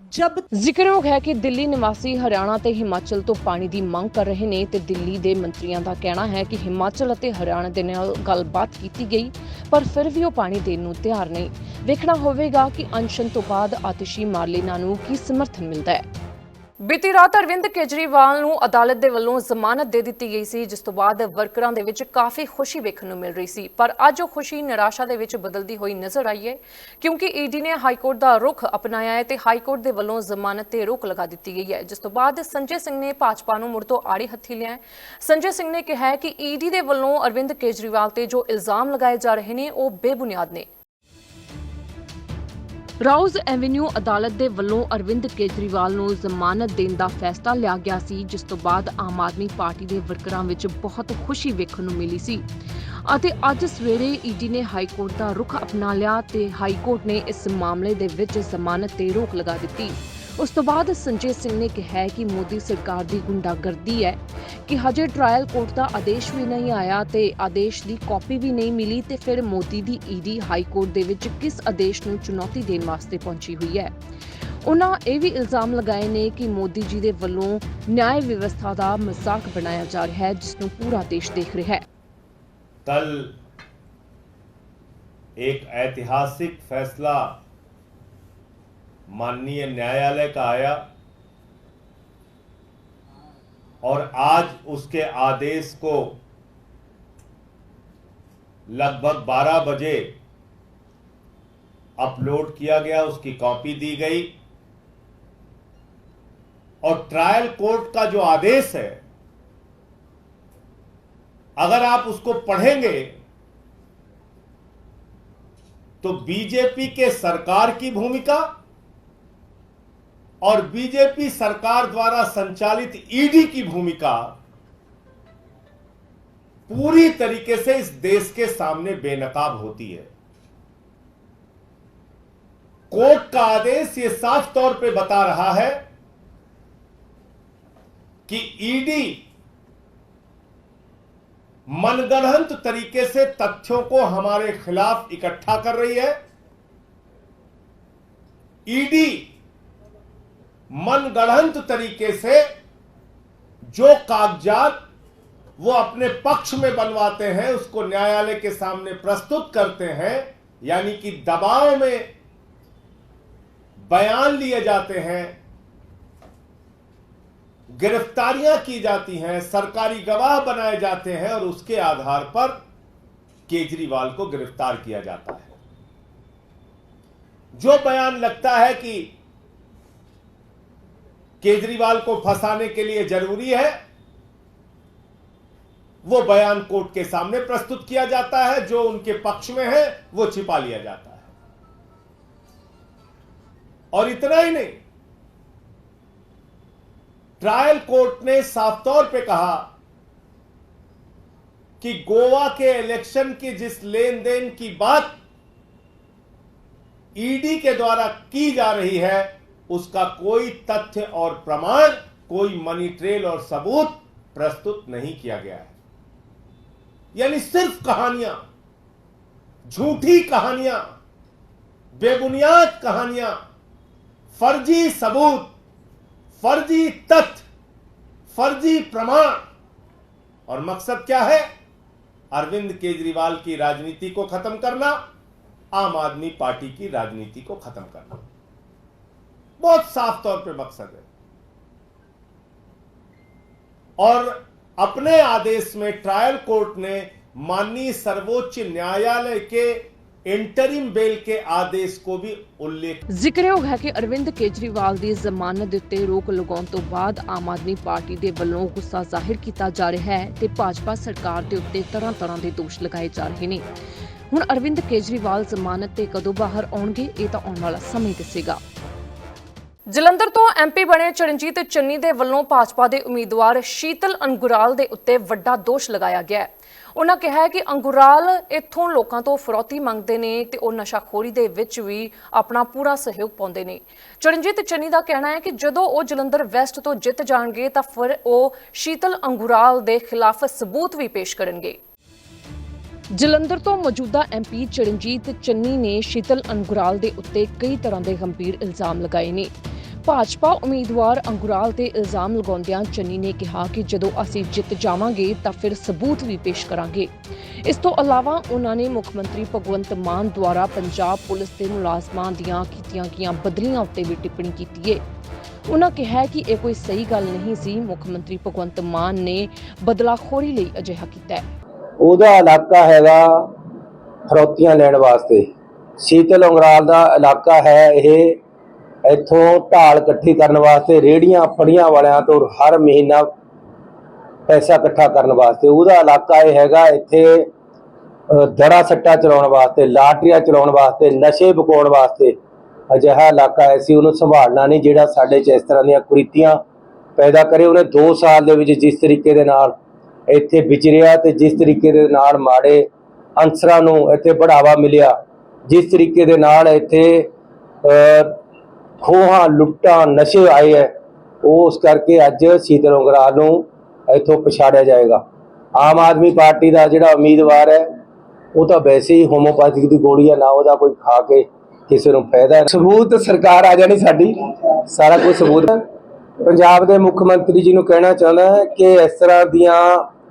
S7: जब
S1: ਜ਼ਿਕਰਯੋਗ ਹੈ ਕਿ ਦਿੱਲੀ ਨਿਵਾਸੀ ਹਰਿਆਣਾ ਤੇ ਹਿਮਾਚਲ ਤੋਂ ਪਾਣੀ ਦੀ ਮੰਗ ਕਰ ਰਹੇ ਨੇ ਤੇ ਦਿੱਲੀ ਦੇ ਮੰਤਰੀਆਂ ਦਾ ਕਹਿਣਾ ਹੈ ਕਿ ਹਿਮਾਚਲ ਅਤੇ ਹਰਿਆਣਾ ਦੇ ਨਾਲ ਗੱਲਬਾਤ ਕੀਤੀ ਗਈ, ਪਰ ਫਿਰ ਵੀ ਉਹ ਪਾਣੀ ਦੇਣ ਨੂੰ ਤਿਆਰ ਨਹੀਂ। ਵੇਖਣਾ ਹੋਵੇਗਾ ਕਿ ਅਨਸ਼ਨ ਤੋਂ ਬਾਅਦ ਆਤਿਸ਼ੀ ਮਾਰਲੇਨਾ ਨੂੰ ਕੀ ਸਮਰਥਨ ਮਿਲਦਾ ਹੈ। ਬੀਤੀ ਰਾਤ ਅਰਵਿੰਦ ਕੇਜਰੀਵਾਲ ਨੂੰ ਅਦਾਲਤ ਦੇ ਵੱਲੋਂ ਜ਼ਮਾਨਤ ਦੇ ਦਿੱਤੀ ਗਈ ਸੀ, ਜਿਸ ਤੋਂ ਬਾਅਦ ਵਰਕਰਾਂ ਦੇ ਵਿੱਚ ਕਾਫੀ ਖੁਸ਼ੀ ਵੇਖਣ ਨੂੰ ਮਿਲ ਰਹੀ ਸੀ। ਪਰ ਅੱਜ ਉਹ ਖੁਸ਼ੀ ਨਿਰਾਸ਼ਾ ਦੇ ਵਿੱਚ ਬਦਲਦੀ ਹੋਈ ਨਜ਼ਰ ਆਈ ਹੈ, ਕਿਉਂਕਿ ਈਡੀ ਨੇ ਹਾਈ ਕੋਰਟ ਦਾ ਰੁਖ ਅਪਣਾਇਆ ਹੈ ਤੇ ਹਾਈ ਕੋਰਟ ਦੇ ਵੱਲੋਂ ਜ਼ਮਾਨਤ ਤੇ ਰੋਕ ਲਗਾ ਦਿੱਤੀ ਗਈ ਹੈ। ਜਿਸ ਤੋਂ ਬਾਅਦ ਸੰਜੇ ਸਿੰਘ ਨੇ ਭਾਜਪਾ ਨੂੰ ਮੁੜ ਤੋਂ ਆੜੀ ਹੱਥੀ ਲਿਆ ਸੰਜੇ ਸਿੰਘ ਨੇ ਕਿਹਾ ਹੈ ਕਿ ਈਡੀ ਦੇ ਵੱਲੋਂ ਅਰਵਿੰਦ ਕੇਜਰੀਵਾਲ ਤੇ ਜੋ ਇਲਜ਼ਾਮ ਲਗਾਏ ਜਾ ਰਹੇ ਨੇ, ਉਹ ਬੇਬੁਨਿਆਦ ਨੇ। ਰਾਉਜ਼ ਐਵੇਨਿਊ ਅਦਾਲਤ ਦੇ ਵੱਲੋਂ ਅਰਵਿੰਦ ਕੇਜਰੀਵਾਲ ਨੂੰ ਜ਼ਮਾਨਤ ਦੇਣ ਦਾ ਫੈਸਲਾ ਲਿਆ ਗਿਆ ਸੀ, ਜਿਸ ਤੋਂ ਬਾਅਦ ਆਮ ਆਦਮੀ ਪਾਰਟੀ ਦੇ ਵਰਕਰਾਂ ਵਿੱਚ ਬਹੁਤ ਖੁਸ਼ੀ ਵੇਖਣ ਨੂੰ ਮਿਲੀ ਸੀ। ਅਤੇ ਅੱਜ ਸਵੇਰੇ ਈਡੀ ਨੇ ਹਾਈ ਕੋਰਟ ਦਾ ਰੁਖ ਅਪਣਾ ਲਿਆ ਤੇ ਹਾਈ ਕੋਰਟ ਨੇ ਇਸ ਮਾਮਲੇ ਦੇ ਵਿੱਚ ਜ਼ਮਾਨਤ ਤੇ ਰੋਕ ਲਗਾ ਦਿੱਤੀ। ਉਸ ਤੋਂ ਬਾਅਦ ਸੰਜੇ ਸਿੰਘ ਨੇ ਕਿਹਾ ਹੈ ਕਿ ਮੋਦੀ ਸਰਕਾਰ ਦੀ ਗੁੰਡਾਗਰਦੀ ਹੈ ਕਿ ਹਜੇ ਟ੍ਰਾਇਲ ਕੋਰਟ ਦਾ ਆਦੇਸ਼ ਵੀ ਨਹੀਂ ਆਇਆ ਤੇ ਆਦੇਸ਼ ਦੀ ਕਾਪੀ ਵੀ ਨਹੀਂ ਮਿਲੀ ਤੇ ਫਿਰ ਮੋਦੀ ਦੀ ਈਡੀ ਹਾਈ ਕੋਰਟ ਦੇ ਵਿੱਚ ਕਿਸ ਆਦੇਸ਼ ਨੂੰ ਚੁਣੌਤੀ ਦੇਣ ਵਾਸਤੇ ਪਹੁੰਚੀ ਹੋਈ ਹੈ ਉਹਨਾਂ ਇਹ ਵੀ ਇਲਜ਼ਾਮ ਲਗਾਏ ਨੇ ਕਿ ਮੋਦੀ ਜੀ ਦੇ ਵੱਲੋਂ ਨਿਆਂ ਵਿਵਸਥਾ ਦਾ ਮਜ਼ਾਕ ਬਣਾਇਆ ਜਾ ਰਿਹਾ ਹੈ ਜਿਸ ਨੂੰ ਪੂਰਾ ਦੇਸ਼ ਦੇਖ ਰਿਹਾ ਹੈ
S8: कल एक ऐतिहासिक फैसला माननीय न्यायालय का आया और आज उसके आदेश को लगभग 12 बजे अपलोड किया गया, उसकी कॉपी दी गई। और ट्रायल कोर्ट का जो आदेश है, अगर आप उसको पढ़ेंगे तो बीजेपी के सरकार की भूमिका और बीजेपी सरकार द्वारा संचालित ईडी की भूमिका पूरी तरीके से इस देश के सामने बेनकाब होती है। कोर्ट का आदेश ये साफ़ तौर पे बता रहा है कि ईडी मनगढ़ंत तरीके से तथ्यों को हमारे खिलाफ इकट्ठा कर रही है। ईडी मनगढ़ंत तरीके से जो कागजात वो अपने पक्ष में बनवाते हैं, उसको न्यायालय के सामने प्रस्तुत करते हैं, यानी कि दबाव में बयान लिए जाते हैं, गिरफ्तारियाँ की जाती हैं, सरकारी गवाह बनाए जाते हैं और उसके आधार पर केजरीवाल को गिरफ़्तार किया जाता है। जो बयान लगता है कि केजरीवाल को फंसाने के लिए ज़रूरी है, वो बयान कोर्ट के सामने प्रस्तुत किया जाता है, जो उनके पक्ष में है, वो छिपा लिया जाता है। और इतना ही नहीं, ट्रायल कोर्ट ने साफ़ तौर पे कहा कि गोवा के इलेक्शन की जिस लेन देन की बात ईडी के द्वारा की जा रही है उसका कोई तथ्य और प्रमाण, कोई मनी ट्रेल और सबूत प्रस्तुत नहीं किया गया है। यानी सिर्फ़ कहानियाँ, झूठी कहानियाँ, बेबुनियाद कहानियाँ, फर्जी सबूत, फर्जी तथ्य, फर्जी प्रमाण। और मकसद क्या है? अरविंद केजरीवाल की राजनीति को खत्म करना, आम आदमी पार्टी की राजनीति को खत्म करना। बहुत साफ तौर पे मकसद है और अपने आदेश में ट्रायल कोर्ट ने माननीय सर्वोच्च न्यायालय के इंटरिम बेल के आदेश को भी उल्लेख
S1: ਜ਼ਿਕਰਯੋਗ ਹੈ ਕਿ ਅਰਵਿੰਦ ਕੇਜਰੀਵਾਲ ਦੀ ਜ਼ਮਾਨਤ ਦੇ ਉੱਤੇ ਰੋਕ ਲਗਾਉਣ ਤੋਂ ਬਾਅਦ ਆਮ ਆਦਮੀ ਪਾਰਟੀ ਦੇ ਵੱਲੋਂ ਗੁੱਸਾ ਜ਼ਾਹਿਰ ਕੀਤਾ ਜਾ ਰਿਹਾ ਹੈ ਤੇ ਭਾਜਪਾ ਸਰਕਾਰ ਦੇ ਉੱਤੇ ਤਰ੍ਹਾਂ-ਤਰ੍ਹਾਂ ਦੇ ਦੋਸ਼ ਲਗਾਏ ਜਾ ਰਹੇ ਨੇ ਹੁਣ ਅਰਵਿੰਦ ਕੇਜਰੀਵਾਲ ਜ਼ਮਾਨਤ ਤੇ ਕਦੋਂ ਬਾਹਰ ਆਉਣਗੇ ਇਹ ਤਾਂ ਆਉਣ ਵਾਲਾ ਸਮੇਂ ਦੱਸੇਗਾ ਜਲੰਧਰ ਤੋਂ ਐਮਪੀ ਬਣੇ ਚਰਨਜੀਤ ਚੰਨੀ ਦੇ ਵੱਲੋਂ ਭਾਜਪਾ ਦੇ ਉਮੀਦਵਾਰ ਸ਼ੀਤਲ ਅੰਗੁਰਾਲ ਦੇ ਉੱਤੇ ਵੱਡਾ ਦੋਸ਼ ਲਗਾਇਆ ਗਿਆ ਹੈ। ਉਹਨਾਂ ਕਿਹਾ ਹੈ ਕਿ ਅੰਗੁਰਾਲ ਇੱਥੋਂ ਲੋਕਾਂ ਤੋਂ ਫਰੌਤੀ ਮੰਗਦੇ ਨੇ ਤੇ ਉਹ ਨਸ਼ਾਖੋਰੀ ਦੇ ਵਿੱਚ ਵੀ ਆਪਣਾ ਪੂਰਾ ਸਹਿਯੋਗ ਪਾਉਂਦੇ ਨੇ। ਚਰਨਜੀਤ ਚੰਨੀ ਦਾ ਕਹਿਣਾ ਹੈ ਕਿ ਜਦੋਂ ਉਹ ਜਲੰਧਰ ਵੈਸਟ ਤੋਂ ਜਿੱਤ ਜਾਣਗੇ ਤਾਂ ਫਿਰ ਉਹ ਸ਼ੀਤਲ ਅੰਗੁਰਾਲ ਦੇ ਖਿਲਾਫ ਸਬੂਤ ਵੀ ਪੇਸ਼ ਕਰਨਗੇ। ਜਲੰਧਰ ਤੋਂ ਮੌਜੂਦਾ ਐਮਪੀ ਚਰਨਜੀਤ ਚੰਨੀ ਨੇ ਸ਼ੀਤਲ ਅੰਗੁਰਾਲ ਦੇ ਉੱਤੇ ਕਈ ਤਰ੍ਹਾਂ ਦੇ ਗੰਭੀਰ ਇਲਜ਼ਾਮ ਲਗਾਏ ਨੇ। ਭਾਜਪਾ ਉਮੀਦਵਾਰ ਅੰਗੁਰਾਲ ਤੇ ਇਲਜ਼ਾਮ ਲਗਾਉਂਦਿਆਂ ਚੰਨੀ ਨੇ ਕਿਹਾ ਕਿ ਜਦੋਂ ਅਸੀਂ ਜਿੱਤ ਜਾਵਾਂਗੇ ਤਾਂ ਫਿਰ ਸਬੂਤ ਵੀ ਪੇਸ਼ ਕਰਾਂਗੇ। ਇਸ ਤੋਂ ਇਲਾਵਾ ਉਹਨਾਂ ਨੇ ਮੁੱਖ ਮੰਤਰੀ ਭਗਵੰਤ ਮਾਨ ਦੁਆਰਾ ਪੰਜਾਬ ਪੁਲਿਸ ਦੇ ਮੁਲਾਜ਼ਮਾਂ ਦੀਆਂ ਕੀਤੀਆਂ ਗਈਆਂ ਬਦਲੀਆਂ ਉੱਤੇ ਵੀ ਟਿੱਪਣੀ ਕੀਤੀ ਹੈ ਉਹਨਾਂ ਕਿਹਾ ਕਿ ਇਹ ਕੋਈ ਸਹੀ ਗੱਲ ਨਹੀਂ ਸੀ, ਮੁੱਖ ਮੰਤਰੀ ਭਗਵੰਤ ਮਾਨ ਨੇ ਬਦਲਾਖੋਰੀ ਲਈ ਅਜਿਹਾ ਕੀਤਾ
S6: ਉਹਦਾ ਇਲਾਕਾ ਹੈਗਾ ਫਰੌਤੀਆਂ ਲੈਣ ਵਾਸਤੇ। ਸ਼ੀਤਲ ਅੰਗਰਾਲ ਦਾ ਇਲਾਕਾ ਹੈ ਇਹ ਇੱਥੋਂ ਢਾਲ ਇਕੱਠੀ ਕਰਨ ਵਾਸਤੇ ਰੇੜੀਆਂ ਫੜੀਆਂ ਵਾਲਿਆਂ ਤੋਂ ਹਰ ਮਹੀਨਾ ਪੈਸਾ ਇਕੱਠਾ ਕਰਨ ਵਾਸਤੇ। ਉਹਦਾ ਇਲਾਕਾ ਇਹ ਹੈਗਾ ਇੱਥੇ ਅ, ਦੜਾ ਸੱਟਾ ਚਲਾਉਣ ਵਾਸਤੇ ਲਾਟਰੀਆਂ ਚਲਾਉਣ ਵਾਸਤੇ ਨਸ਼ੇ ਵਿਕਾਉਣ ਵਾਸਤੇ ਅਜਿਹਾ ਇਲਾਕਾ ਐਸੀ ਉਹਨੂੰ ਸੰਭਾਲਣਾ ਨਹੀਂ ਜਿਹੜਾ ਸਾਡੇ 'ਚ ਇਸ ਤਰ੍ਹਾਂ ਦੀਆਂ ਕੁਰੀਤੀਆਂ ਪੈਦਾ ਕਰੇ ਉਹਨੇ 2 ਸਾਲ ਦੇ ਵਿੱਚ ਜਿਸ ਤਰੀਕੇ ਦੇ ਨਾਲ ਇੱਥੇ ਵਿਚਰਿਆ ਤੇ ਜਿਸ ਤਰੀਕੇ ਦੇ ਨਾਲ ਮਾੜੇ ਅਨਸਰਾਂ ਨੂੰ ਇੱਥੇ ਬੜਾਵਾ ਮਿਲਿਆ ਜਿਸ ਤਰੀਕੇ ਦੇ ਨਾਲ ਇੱਥੇ ਖੋਹਾਂ ਲੁੱਟਾਂ ਨਸ਼ੇ ਆਏ ਹੈ ਉਹ ਉਸ ਕਰਕੇ ਅੱਜ ਸ਼ੀਤਲ ਉਂਗਰਾਲ ਨੂੰ ਇੱਥੋਂ ਪਛਾੜਿਆ ਜਾਏਗਾ। ਆਮ ਆਦਮੀ ਪਾਰਟੀ ਦਾ ਜਿਹੜਾ ਉਮੀਦਵਾਰ ਹੈ ਉਹ ਤਾਂ ਵੈਸੇ ਹੀ ਹੋਮੋਪੈਥਿਕ ਦੀ ਗੋਲੀ ਹੈ ਨਾ ਉਹਦਾ ਕੋਈ ਖਾ ਕੇ ਕਿਸੇ ਨੂੰ ਫਾਇਦਾ ਸਬੂਤ ਸਰਕਾਰ ਆ ਜਾਣੀ ਸਾਡੀ, ਸਾਰਾ ਕੁਝ ਸਬੂਤ। ਪੰਜਾਬ ਦੇ ਮੁੱਖ ਮੰਤਰੀ ਜੀ ਨੂੰ ਕਹਿਣਾ ਚਾਹੁੰਦਾ ਹੈ ਕਿ ਇਸ ਤਰ੍ਹਾਂ ਦੀਆਂ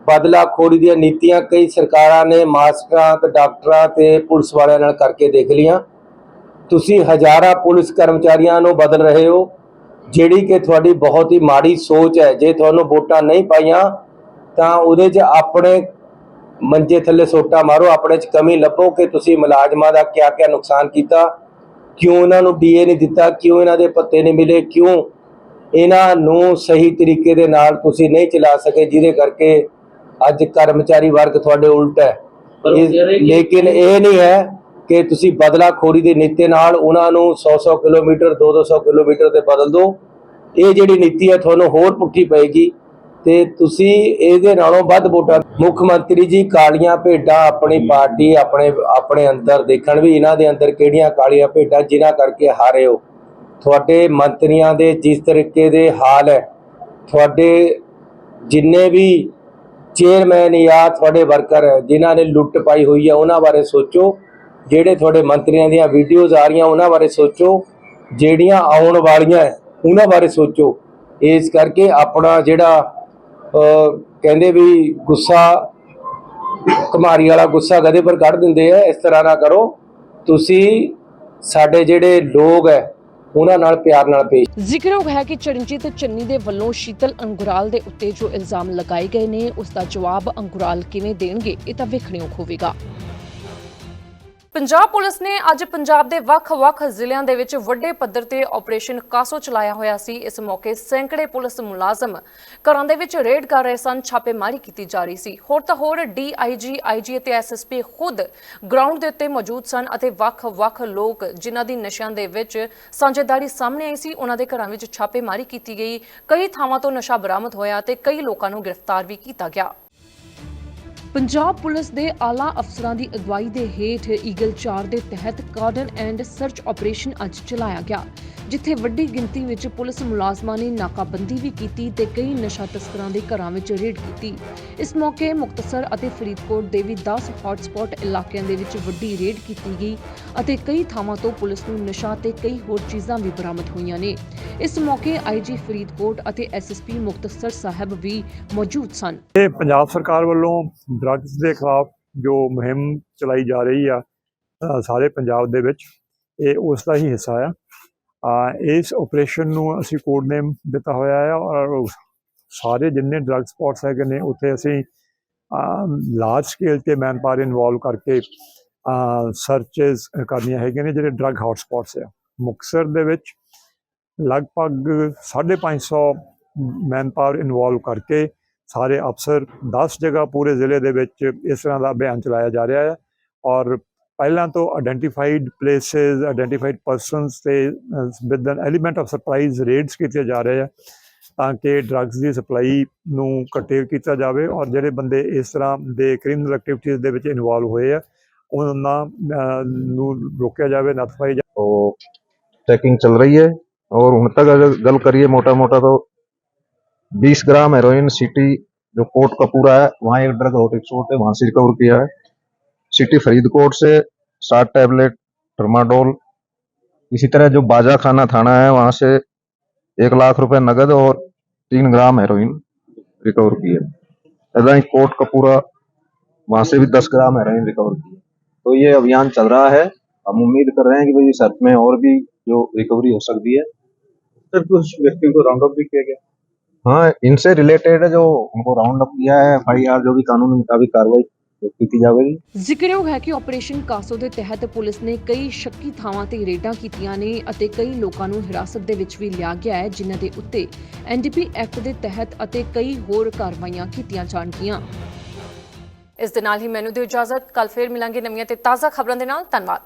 S6: ਬਦਲਾ ਖੋਰੀ ਦੀਆਂ ਨੀਤੀਆਂ ਕਈ ਸਰਕਾਰਾਂ ਨੇ ਮਾਸਟਰਾਂ ਤੇ ਡਾਕਟਰਾਂ ਤੇ ਪੁਲਿਸ ਵਾਲਿਆਂ ਨਾਲ ਕਰਕੇ ਦੇਖ ਲੀਆਂ ਤੁਸੀਂ ਹਜ਼ਾਰਾਂ ਪੁਲਿਸ ਕਰਮਚਾਰੀਆਂ ਨੂੰ ਬਦਲ ਰਹੇ ਹੋ ਜਿਹੜੀ ਕਿ ਤੁਹਾਡੀ ਬਹੁਤ ਹੀ ਮਾੜੀ ਸੋਚ ਹੈ। ਜੇ ਤੁਹਾਨੂੰ ਵੋਟਾਂ ਨਹੀਂ ਪਾਈਆਂ ਤਾਂ ਉਹਦੇ 'ਚ ਆਪਣੇ ਮੰਜੇ ਥੱਲੇ ਸੋਟਾ ਮਾਰੋ ਆਪਣੇ 'ਚ ਕਮੀ ਲੱਭੋ ਕਿ ਤੁਸੀਂ ਮੁਲਾਜ਼ਮਾਂ ਦਾ ਕਿਆ ਕਿਆ ਨੁਕਸਾਨ ਕੀਤਾ ਕਿਉਂ ਇਹਨਾਂ ਨੂੰ ਡੀਏ ਨਹੀਂ ਦਿੱਤਾ ਕਿਉਂ ਇਹਨਾਂ ਦੇ ਪੱਤੇ ਨਹੀਂ ਮਿਲੇ ਕਿਉਂ ਇਹਨਾਂ ਨੂੰ ਸਹੀ ਤਰੀਕੇ ਦੇ ਨਾਲ ਤੁਸੀਂ ਨਹੀਂ ਚਲਾ ਸਕੇ ਜਿਹਦੇ ਕਰਕੇ ਅੱਜ ਕਰਮਚਾਰੀ ਵਰਗ ਤੁਹਾਡੇ ਉਲਟ ਹੈ। ਲੇਕਿਨ ਇਹ ਨਹੀਂ ਹੈ ਕਿ ਤੁਸੀਂ ਬਦਲਾਖੋਰੀ ਦੇ ਨੀਤੀ ਨਾਲ ਉਹਨਾਂ ਨੂੰ 100-100 ਕਿਲੋਮੀਟਰ 2-200 ਕਿਲੋਮੀਟਰ ਤੇ ਬਦਲ ਦਿਓ। ਇਹ ਜਿਹੜੀ ਨੀਤੀ ਹੈ ਤੁਹਾਨੂੰ ਹੋਰ ਪੁੱਠੀ ਪਏਗੀ ਤੇ ਤੁਸੀਂ ਇਹਦੇ ਨਾਲੋਂ ਵੱਧ ਵੋਟਾਂ। ਮੁੱਖ ਮੰਤਰੀ ਜੀ ਕਾਲੀਆਂ ਭੇਡਾਂ ਆਪਣੀ ਪਾਰਟੀ ਆਪਣੇ ਆਪਣੇ ਅੰਦਰ ਦੇਖਣ ਵੀ ਇਹਨਾਂ ਦੇ ਅੰਦਰ ਕਿਹੜੀਆਂ ਕਾਲੀਆਂ ਭੇਡਾਂ ਜਿਨ੍ਹਾਂ ਕਰਕੇ ਹਾਰੇ ਹੋ। ਤੁਹਾਡੇ ਮੰਤਰੀਆਂ ਦੇ ਜਿਸ ਤਰੀਕੇ ਦੇ ਹਾਲ ਹੈ ਤੁਹਾਡੇ ਜਿੰਨੇ ਵੀ ਚੇਅਰਮੈਨ ਜਾਂ ਤੁਹਾਡੇ ਵਰਕਰ ਜਿਨ੍ਹਾਂ ਨੇ ਲੁੱਟ ਪਾਈ ਹੋਈ ਹੈ ਉਹਨਾਂ ਬਾਰੇ ਸੋਚੋ। ਜਿਹੜੇ ਤੁਹਾਡੇ ਮੰਤਰੀਆਂ ਦੀਆਂ ਵੀਡੀਓਜ਼ ਆ ਰਹੀਆਂ, ਉਹਨਾਂ ਬਾਰੇ ਸੋਚੋ। ਜਿਹੜੀਆਂ ਆਉਣ ਵਾਲੀਆਂ ਉਹਨਾਂ ਬਾਰੇ ਸੋਚੋ। ਇਸ ਕਰਕੇ ਆਪਣਾ ਜਿਹੜਾ ਕਹਿੰਦੇ ਵੀ ਗੁੱਸਾ, ਕੁਮਾਰੀ ਵਾਲਾ ਗੁੱਸਾ ਗਧੇ ਪਰ ਕੱਢ ਦਿੰਦੇ ਆ, ਇਸ ਤਰ੍ਹਾਂ ਨਾ ਕਰੋ। ਤੁਸੀਂ ਸਾਡੇ ਜਿਹੜੇ ਲੋਕ ਹੈ, ਉਹਨਾਂ ਨਾਲ ਪਿਆਰ ਨਾਲ ਪੇਸ਼
S1: ਜ਼ਿਕਰਯੋਗ ਹੈ ਕਿ ਚਰਨਜੀਤ ਚੰਨੀ ਦੇ ਵੱਲੋਂ ਸ਼ੀਤਲ ਅੰਗੁਰਾਲ ਦੇ ਉੱਤੇ ਜੋ ਇਲਜ਼ਾਮ ਲਗਾਏ ਗਏ ਨੇ ਉਸ ਦਾ ਜਵਾਬ ਅੰਗੁਰਾਲ ਕਿਵੇਂ ਦੇਣਗੇ, ਇਹ ਤਾਂ ਵੇਖਣਯੋਗ ਹੋਵੇਗਾ। ਪੰਜਾਬ ਪੁਲਿਸ ਨੇ ਅੱਜ ਪੰਜਾਬ ਦੇ ਵੱਖ-ਵੱਖ ਜ਼ਿਲ੍ਹਿਆਂ ਦੇ ਵਿੱਚ ਵੱਡੇ ਪੱਧਰ ਤੇ ਆਪਰੇਸ਼ਨ ਕਾਸੋ ਚਲਾਇਆ ਹੋਇਆ ਸੀ। ਇਸ ਮੌਕੇ ਸੈਂਕੜੇ ਪੁਲਿਸ ਮੁਲਾਜ਼ਮ ਘਰਾਂ ਦੇ ਵਿੱਚ ਰੇਡ ਕਰ ਰਹੇ ਸਨ, ਛਾਪੇਮਾਰੀ ਕੀਤੀ ਜਾ ਰਹੀ ਸੀ। ਹੋਰ ਤਾਂ ਹੋਰ ਡੀਆਈਜੀ ਆਈਜੀ ਅਤੇ ਐਸਐਸਪੀ ਖੁਦ ਗਰਾਊਂਡ ਦੇ ਉੱਤੇ ਮੌਜੂਦ ਸਨ ਅਤੇ ਵੱਖ-ਵੱਖ ਲੋਕ ਜਿਨ੍ਹਾਂ ਦੀ ਨਸ਼ਿਆਂ ਦੇ ਵਿੱਚ ਸਾਂਝੇਦਾਰੀ ਸਾਹਮਣੇ ਆਈ ਸੀ, ਉਹਨਾਂ ਦੇ ਘਰਾਂ ਵਿੱਚ ਛਾਪੇਮਾਰੀ ਕੀਤੀ ਗਈ। ਕਈ ਥਾਵਾਂ ਤੋਂ ਨਸ਼ਾ ਬਰਾਮਦ ਹੋਇਆ ਤੇ ਕਈ ਲੋਕਾਂ ਨੂੰ ਗ੍ਰਿਫਤਾਰ ਵੀ ਕੀਤਾ ਗਿਆ। ਪੰਜਾਬ ਪੁਲਿਸ ਦੇ ਆਲਾ ਅਫਸਰਾਂ ਦੀ ਅਗਵਾਈ ਦੇ ਹੇਠ ਈਗਲ 4 ਦੇ ਤਹਿਤ ਕਾਰਡਨ ਐਂਡ ਸਰਚ ਆਪਰੇਸ਼ਨ ਅੱਜ ਚਲਾਇਆ ਗਿਆ, ਜਿੱਥੇ ਵੱਡੀ ਗਿਣਤੀ ਵਿੱਚ ਪੁਲਿਸ ਮੁਲਾਜ਼ਮਾਂ ਨੇ ਨਾਕਾਬੰਦੀ ਵੀ ਕੀਤੀ ਤੇ ਕਈ ਨਸ਼ਾ ਤਸਕਰਾਂ ਦੇ ਘਰਾਂ ਵਿੱਚ ਰੇਡ ਕੀਤੀ। ਇਸ ਮੌਕੇ ਮੁਕਤਸਰ ਅਤੇ ਫਰੀਦਕੋਟ ਦੇ ਵੀ 10 ਹੌਟਸਪੌਟ ਇਲਾਕਿਆਂ ਦੇ ਵਿੱਚ ਵੱਡੀ ਰੇਡ ਕੀਤੀ ਗਈ ਅਤੇ ਕਈ ਥਾਵਾਂ ਤੋਂ ਪੁਲਿਸ ਨੂੰ ਨਸ਼ਾ ਤੇ ਕਈ ਹੋਰ ਚੀਜ਼ਾਂ ਵੀ ਬਰਾਮਦ ਹੋਈਆਂ ਨੇ। ਇਸ ਮੌਕੇ ਆਈਜੀ ਫਰੀਦਕੋਟ ਅਤੇ ਐਸਐਸਪੀ ਮੁਕਤਸਰ ਸਾਹਿਬ ਵੀ ਮੌਜੂਦ ਸਨ।
S9: ਇਹ ਪੰਜਾਬ ਸਰਕਾਰ ਵੱਲੋਂ ਡਰੱਗਸ ਦੇ ਖਿਲਾਫ ਜੋ ਮੁਹਿੰਮ ਚਲਾਈ ਜਾ ਰਹੀ ਆ ਸਾਰੇ ਪੰਜਾਬ ਦੇ ਵਿੱਚ, ਇਹ ਉਸ ਦਾ ਹੀ ਹਿੱਸਾ ਆ। ਇਸ ਆਪਰੇਸ਼ਨ ਨੂੰ ਅਸੀਂ ਕੋਡ ਨੇਮ ਦਿੱਤਾ ਹੋਇਆ ਹੈ ਔਰ ਸਾਰੇ ਜਿੰਨੇ ਡਰੱਗ ਸਪੌਟਸ ਹੈਗੇ ਨੇ, ਉੱਥੇ ਅਸੀਂ ਲਾਰਜ ਸਕੇਲ ਤੇ ਮੈਨ ਪਾਵਰ ਇਨਵੋਲਵ ਕਰਕੇ ਸਰਚਸ ਕਰਨੀਆਂ ਹੈਗੀਆਂ ਨੇ ਜਿਹੜੇ ਡਰੱਗ ਹੌਟ ਸਪੌਟਸ ਆ। ਮੁਕਤਸਰ ਦੇ ਵਿੱਚ ਲਗਭਗ 550 ਮੈਨ ਪਾਵਰ ਇਨਵੋਲਵ ਕਰਕੇ ਸਾਰੇ ਅਫਸਰ 10 ਜਗ੍ਹਾ ਪੂਰੇ ਜ਼ਿਲ੍ਹੇ ਦੇ ਵਿੱਚ ਇਸ ਤਰ੍ਹਾਂ ਦਾ ਅਭਿਆਨ ਚਲਾਇਆ ਜਾ ਰਿਹਾ ਹੈ ਔਰ ਪਹਿਲਾਂ ਤੋਂ ਆਈਡੈਂਟੀਫਾਈਡ ਪਲੇਸਸ ਆਇਡੈਂਟੀਫਾਈਡ ਪਰਸਨਸ ਤੇ with an element of surprise raids ਕੀਤੇ ਜਾ ਰਹੇ ਆ ਤਾਂ ਕਿ ਡਰੱਗਸ ਦੀ ਸਪਲਾਈ ਨੂੰ ਕੰਟੇਲ ਕੀਤਾ ਜਾਵੇ ਔਰ ਜਿਹੜੇ ਬੰਦੇ ਇਸ ਤਰ੍ਹਾਂ ਦੇ ਕ੍ਰਿਮੀਨਲ ਐਕਟੀਵਿਟੀਜ਼ ਦੇ ਵਿੱਚ ਇਨਵੋਲਵ ਹੋਏ ਆ, ਉਹਨਾਂ ਨੂੰ ਰੋਕਿਆ ਜਾਵੇ ਨੱਥਫਾਈ ਜਾਵੇ
S10: ਉਹ ਚੈਕਿੰਗ ਚੱਲ ਰਹੀ ਹੈ ਔਰ ਹੁਣ ਤੱਕ ਅਗਰ ਗੱਲ ਕਰੀਏ ਮੋਟਾ ਮੋਟਾ ਤਾਂ 20 ग्राम हेरोइन सिटी जो कोट कपूरा है, वहाँ एक ड्रग रोटिक शॉट है, वहाँ से रिकवर किया है। सिटी फरीदकोट से, सात टैबलेट ट्रमाडोल इसी तरह जो बाजा खाना थाना है, वहाँ से एक लाख रुपए नगद और तीन ग्राम हेरोइन रिकवर किया है ऐसा ही कोट कपूरा, वहाँ से भी दस ग्राम हेरोइन रिकवर किया तो ये अभियान चल रहा है। हम उम्मीद कर रहे हैं कि भाई इस में और भी जो रिकवरी हो सकती है।
S4: सर, कुछ व्यक्तियों को राउंड अप भी किया गया।
S10: हाँ इनसे रिलेटेड जो उनको राउंड अप किया है एफ आई आर जो भी कानून मुताबिक कार्रवाई की जाएगी
S1: ਜ਼ਿਕਰਯੋਗ ਹੈ ਕਿ ਆਪਰੇਸ਼ਨ ਕਾਸੋ ਦੇ ਤਹਿਤ ਪੁਲਿਸ ਨੇ ਕਈ ਸ਼ੱਕੀ ਥਾਵਾਂ ਤੇ ਰੇਡਾਂ ਕੀਤੀਆਂ ਨੇ ਅਤੇ ਕਈ ਲੋਕਾਂ ਨੂੰ ਹਿਰਾਸਤ ਦੇ ਵਿੱਚ ਵੀ ਲਿਆ ਗਿਆ ਹੈ ਜਿਨ੍ਹਾਂ ਦੇ ਉੱਤੇ ਐਨਡੀਪੀ ਐਕਟ ਦੇ ਤਹਿਤ ਅਤੇ ਕਈ ਹੋਰ ਕਾਰਵਾਈਆਂ ਕੀਤੀਆਂ ਜਾਣਗੀਆਂ ਇਸ ਦੇ ਨਾਲ ਹੀ ਮੈਨੂੰ ਦਿਓ ਇਜਾਜ਼ਤ ਕੱਲ ਫੇਰ ਮਿਲਾਂਗੇ ਨਵੀਆਂ ਤੇ ਤਾਜ਼ਾ ਖਬਰਾਂ ਦੇ ਨਾਲ ਧੰਨਵਾਦ